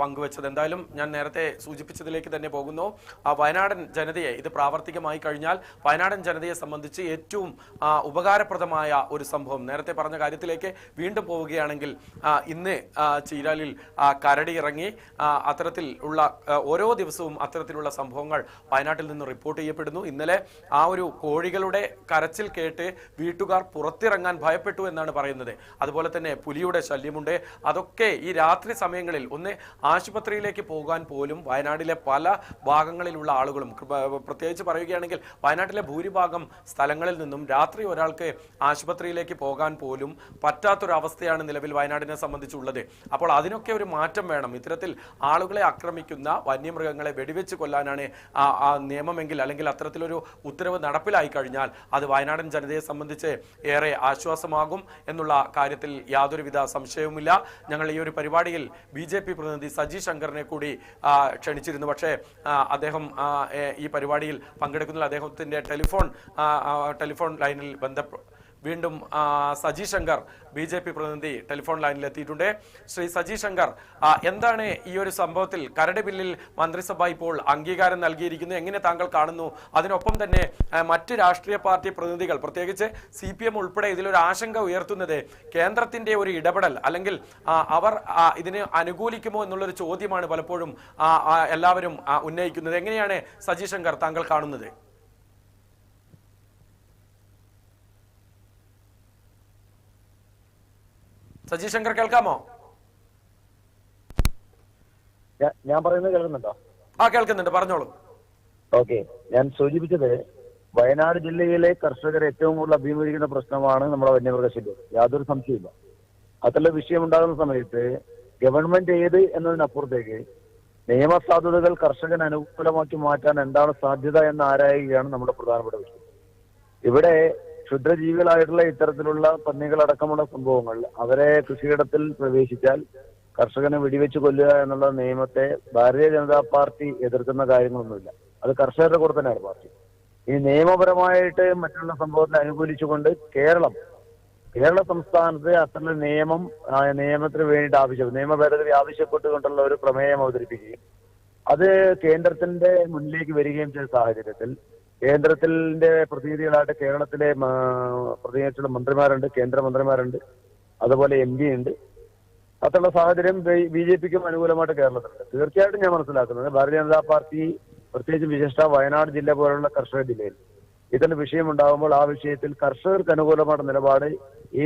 പങ്കുവച്ചത്. എന്തായാലും ഞാൻ നേരത്തെ സൂചിപ്പിച്ചതിലേക്ക് തന്നെ പോകുന്നു. ആ വയനാടൻ ജനതയെ ഇത് പ്രാവർത്തികമായി കഴിഞ്ഞാൽ വയനാടൻ ജനതയെ സംബന്ധിച്ച് ഏറ്റവും ഉപകാരപ്രദമായ ഒരു സംഭവം. നേരത്തെ പറഞ്ഞ കാര്യത്തിലേക്ക് വീണ്ടും പോവുകയാണെങ്കിൽ ഇന്ന് ചീരാലിൽ കരടി ഇറങ്ങി അത്തരത്തിൽ ഉള്ള ഓരോ ദിവസവും അത്തരത്തിലുള്ള സംഭവങ്ങൾ വയനാട്ടിൽ നിന്ന് റിപ്പോർട്ട് ചെയ്യപ്പെടുന്നു. ഇന്നലെ ആ ഒരു കോഴികളുടെ കരച്ചിൽ കേട്ട് വീട്ടുകാർ പുറത്തിറങ്ങാൻ ഭയപ്പെട്ടു എന്നാണ് പറയുന്നത്. അതുപോലെ തന്നെ പുലിയുടെ ശല്യമുണ്ട്. അതൊക്കെ ഈ രാത്രി സമയങ്ങളിൽ ഒന്ന് ആശുപത്രിയിലേക്ക് പോകാൻ പോലും വയനാടിലെ പല ഭാഗങ്ങളിലുള്ള ആളുകളും പ്രത്യേകിച്ച് പറയുകയാണെങ്കിൽ വയനാട്ടിലെ ഭൂരിഭാഗം സ്ഥലങ്ങളിൽ നിന്നും രാത്രി ഒരാൾക്ക് ആശുപത്രിയിലേക്ക് പോകാൻ പോലും പറ്റാത്തൊരവസ്ഥയാണ് നിലവിൽ വയനാടിനെ സംബന്ധിച്ചുള്ളത്. അപ്പോൾ അതിനൊക്കെ ഒരു മാറ്റം വേണം. ഇത്തരത്തിൽ ആളുകളെ ആക്രമിക്കുന്ന വന്യമൃഗങ്ങളെ വെടിവെച്ച് കൊല്ലാനാണ് ആ നിയമമെങ്കിൽ അല്ലെങ്കിൽ അത്തരത്തിലൊരു ഉത്തരവ് നടപ്പിലായി കഴിഞ്ഞാൽ അത് വയനാടൻ ജനതയെ സംബന്ധിച്ച് ഏറെ ആശ്വാസമാകും എന്നുള്ള കാര്യത്തിൽ യാതൊരുവിധ സംശയവുമില്ല. ഞങ്ങൾ ഈ ഒരു പരിപാടിയിൽ ബി ജെ പി പ്രതിനിധി സജി ശങ്കറിനെ കൂടി ക്ഷണിച്ചിരുന്നു. പക്ഷേ അദ്ദേഹം ഈ പരിപാടിയിൽ പങ്കെടുക്കുന്നതിൽ അദ്ദേഹത്തിന്റെ ടെലിഫോൺ ടെലിഫോൺ ലൈനിൽ ബന്ധപ്പെ വീണ്ടും Saji Shankar B J P പ്രതിനിധി ടെലിഫോൺ ലൈനിൽ എത്തിയിട്ടുണ്ട് ശ്രീ സജി ശങ്കർ എന്താണ് ഈ ഒരു സംഭവത്തിൽ കരട് ബില്ലിൽ മന്ത്രിസഭ ഇപ്പോൾ അംഗീകാരം നൽകിയിരിക്കുന്നു? എങ്ങനെ താങ്കൾ കാണുന്നു? അതിനൊപ്പം തന്നെ മറ്റ് രാഷ്ട്രീയ പാർട്ടി പ്രതിനിധികൾ പ്രത്യേകിച്ച് സി പി എം ഉൾപ്പെടെ ഇതിലൊരു ആശങ്ക ഉയർത്തുന്നത് കേന്ദ്രത്തിന്റെ ഒരു ഇടപെടൽ അല്ലെങ്കിൽ അവർ ഇതിനെ അനുകൂലിക്കുമോ എന്നുള്ളൊരു ചോദ്യമാണ് പലപ്പോഴും എല്ലാവരും ഉന്നയിക്കുന്നത്. എങ്ങനെയാണ് സജി ശങ്കർ താങ്കൾ കാണുന്നത്? സജി ശങ്കർ കേൾക്കാമോ ഞാൻ പറയുന്നത് കേൾക്കുന്നുണ്ടോ? ആ കേൾക്കുന്നുണ്ട്. പറഞ്ഞോളൂ. ഓക്കെ. ഞാൻ സൂചിപ്പിച്ചത് വയനാട് ജില്ലയിലെ കർഷകർ ഏറ്റവും കൂടുതൽ അഭിമുഖീകരിക്കുന്ന പ്രശ്നമാണ് നമ്മുടെ വന്യമൃഗശല്യം. യാതൊരു സംശയമില്ല അത്തരം വിഷയം ഉണ്ടാകുന്ന സമയത്ത് ഗവൺമെന്റ് ഏത് എന്നതിനപ്പുറത്തേക്ക് നിയമസാധ്യതകൾ കർഷകന് അനുകൂലമാക്കി മാറ്റാൻ എന്താണ് സാധ്യത എന്ന് ആരായുകയാണ് നമ്മുടെ പ്രധാനപ്പെട്ട വിഷയം ഇവിടെ ക്ഷുദ്രജീവികളായിട്ടുള്ള ഇത്തരത്തിലുള്ള പന്നികളടക്കമുള്ള സംഭവങ്ങൾ അവരെ കൃഷിയിടത്തിൽ പ്രവേശിച്ചാൽ കർഷകനെ വെടിവെച്ച് കൊല്ലുക എന്നുള്ള നിയമത്തെ ഭാരതീയ ജനതാ പാർട്ടി എതിർക്കുന്ന കാര്യങ്ങളൊന്നുമില്ല. അത് കർഷകരുടെ കൂടെ തന്നെയാണ് പാർട്ടി. ഈ നിയമപരമായിട്ട് മറ്റുള്ള സംഭവത്തെ അനുകൂലിച്ചുകൊണ്ട് കേരളം കേരള സംസ്ഥാനത്ത് അത്തരം നിയമം നിയമത്തിന് വേണ്ടിയിട്ട് ആവശ്യം നിയമ ഭേദഗതി ആവശ്യപ്പെട്ടുകൊണ്ടുള്ള ഒരു പ്രമേയം അവതരിപ്പിക്കുകയും അത് കേന്ദ്രത്തിന്റെ മുന്നിലേക്ക് വരികയും ചെയ്ത സാഹചര്യത്തിൽ കേന്ദ്രത്തിന്റെ പ്രതിനിധികളായിട്ട് കേരളത്തിലെ പ്രതിനിധിച്ചുള്ള മന്ത്രിമാരുണ്ട് കേന്ദ്രമന്ത്രിമാരുണ്ട് അതുപോലെ എം പി ഉണ്ട്. അത്തുള്ള സാഹചര്യം ബി ജെ പിക്കും അനുകൂലമായിട്ട് കേരളത്തിലുണ്ട്. തീർച്ചയായിട്ടും ഞാൻ മനസ്സിലാക്കുന്നത് ഭാരതീയ ജനതാ പാർട്ടി പ്രത്യേകിച്ച് വിശിഷ്ട വയനാട് ജില്ല പോലുള്ള കർഷക ജില്ലയിൽ ഇതിന്റെ വിഷയമുണ്ടാകുമ്പോൾ ആ വിഷയത്തിൽ കർഷകർക്ക് അനുകൂലമായ നിലപാട്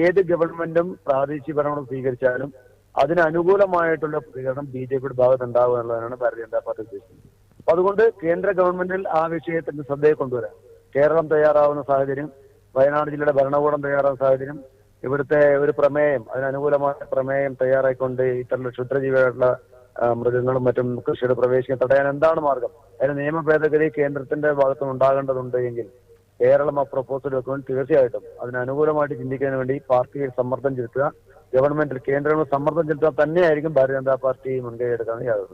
ഏത് ഗവൺമെന്റും പ്രാദേശിക ഭരണം സ്വീകരിച്ചാലും അതിനനുകൂലമായിട്ടുള്ള പ്രതികരണം ബി ജെ പിയുടെ ഭാഗത്ത് ഉണ്ടാവുക എന്നുള്ളതാണ് ഭാരതീയ ജനതാ പാർട്ടി ഉദ്ദേശിക്കുന്നത്. അതുകൊണ്ട് കേന്ദ്ര ഗവൺമെന്റിൽ ആ വിഷയത്തിന്റെ ശ്രദ്ധയെ കൊണ്ടുവരാം. കേരളം തയ്യാറാവുന്ന സാഹചര്യം വയനാട് ജില്ലയുടെ ഭരണകൂടം തയ്യാറാവുന്ന സാഹചര്യം ഇവിടുത്തെ ഒരു പ്രമേയം അതിനനുകൂലമായ പ്രമേയം തയ്യാറായിക്കൊണ്ട് ഇത്തരം ക്ഷുദ്രജീവിയായിട്ടുള്ള മൃഗങ്ങളും മറ്റും കൃഷിയുടെ പ്രവേശിക്കാൻ തടയാൻ എന്താണ് മാർഗം? അതിന് നിയമ ഭേദഗതി കേന്ദ്രത്തിന്റെ ഭാഗത്തുനിന്ന് ഉണ്ടാകേണ്ടതുണ്ട് എങ്കിൽ കേരളം ആ പ്രപ്പോസൽ വെക്കുമ്പോൾ തീർച്ചയായിട്ടും. അതിനനുകൂലമായിട്ട് ചിന്തിക്കാൻ വേണ്ടി പാർട്ടിയിൽ സമ്മർദ്ദം ചെലുത്തുക. ഗവൺമെന്റിൽ കേന്ദ്രങ്ങൾ സമ്മർദ്ദം ചെലുത്തുക തന്നെയായിരിക്കും ഭാരതീയ ജനതാ പാർട്ടി മുൻകൈ എടുക്കാമെന്ന് യാതൊരു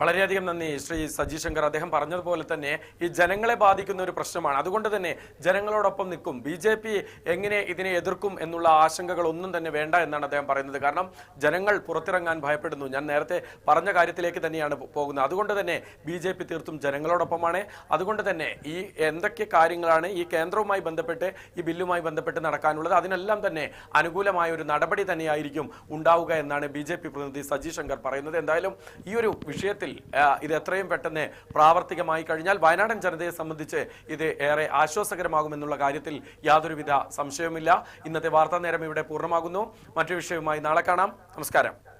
വളരെയധികം നന്ദി ശ്രീ സജി ശങ്കർ. അദ്ദേഹം പറഞ്ഞതുപോലെ തന്നെ ഈ ജനങ്ങളെ ബാധിക്കുന്ന ഒരു പ്രശ്നമാണ്. അതുകൊണ്ട് തന്നെ ജനങ്ങളോടൊപ്പം നിൽക്കും. ബി ജെ പി എങ്ങനെ ഇതിനെ എതിർക്കും എന്നുള്ള ആശങ്കകൾ ഒന്നും തന്നെ വേണ്ട എന്നാണ് അദ്ദേഹം പറയുന്നത്. കാരണം ജനങ്ങൾ പുറത്തിറങ്ങാൻ ഭയപ്പെടുന്നു. ഞാൻ നേരത്തെ പറഞ്ഞ കാര്യത്തിലേക്ക് തന്നെയാണ് പോകുന്നത്. അതുകൊണ്ട് തന്നെ ബി ജെ പി തീർത്തും ജനങ്ങളോടൊപ്പമാണ്. അതുകൊണ്ട് തന്നെ ഈ എന്തൊക്കെ കാര്യങ്ങളാണ് ഈ കേന്ദ്രവുമായി ബന്ധപ്പെട്ട് ഈ ബില്ലുമായി ബന്ധപ്പെട്ട് നടക്കാനുള്ളത് അതിനെല്ലാം തന്നെ അനുകൂലമായ ഒരു നടപടി തന്നെയായിരിക്കും ഉണ്ടാവുക എന്നാണ് ബി പ്രതിനിധി സജി ശങ്കർ പറയുന്നത്. എന്തായാലും ഈ ഒരു വിഷയത്തിൽ ഇത് എത്രയും പെട്ടെന്ന് പ്രാവർത്തികമായി കഴിഞ്ഞാൽ വയനാടൻ ജനതയെ സംബന്ധിച്ച് ഇത് ഏറെ ആശ്വാസകരമാകുമെന്നുള്ള കാര്യത്തിൽ യാതൊരുവിധ സംശയവുമില്ല. ഇന്നത്തെ വാർത്താ നേരം ഇവിടെ പൂർണമാകുന്നു. മറ്റു വിഷയവുമായി നാളെ കാണാം. നമസ്കാരം.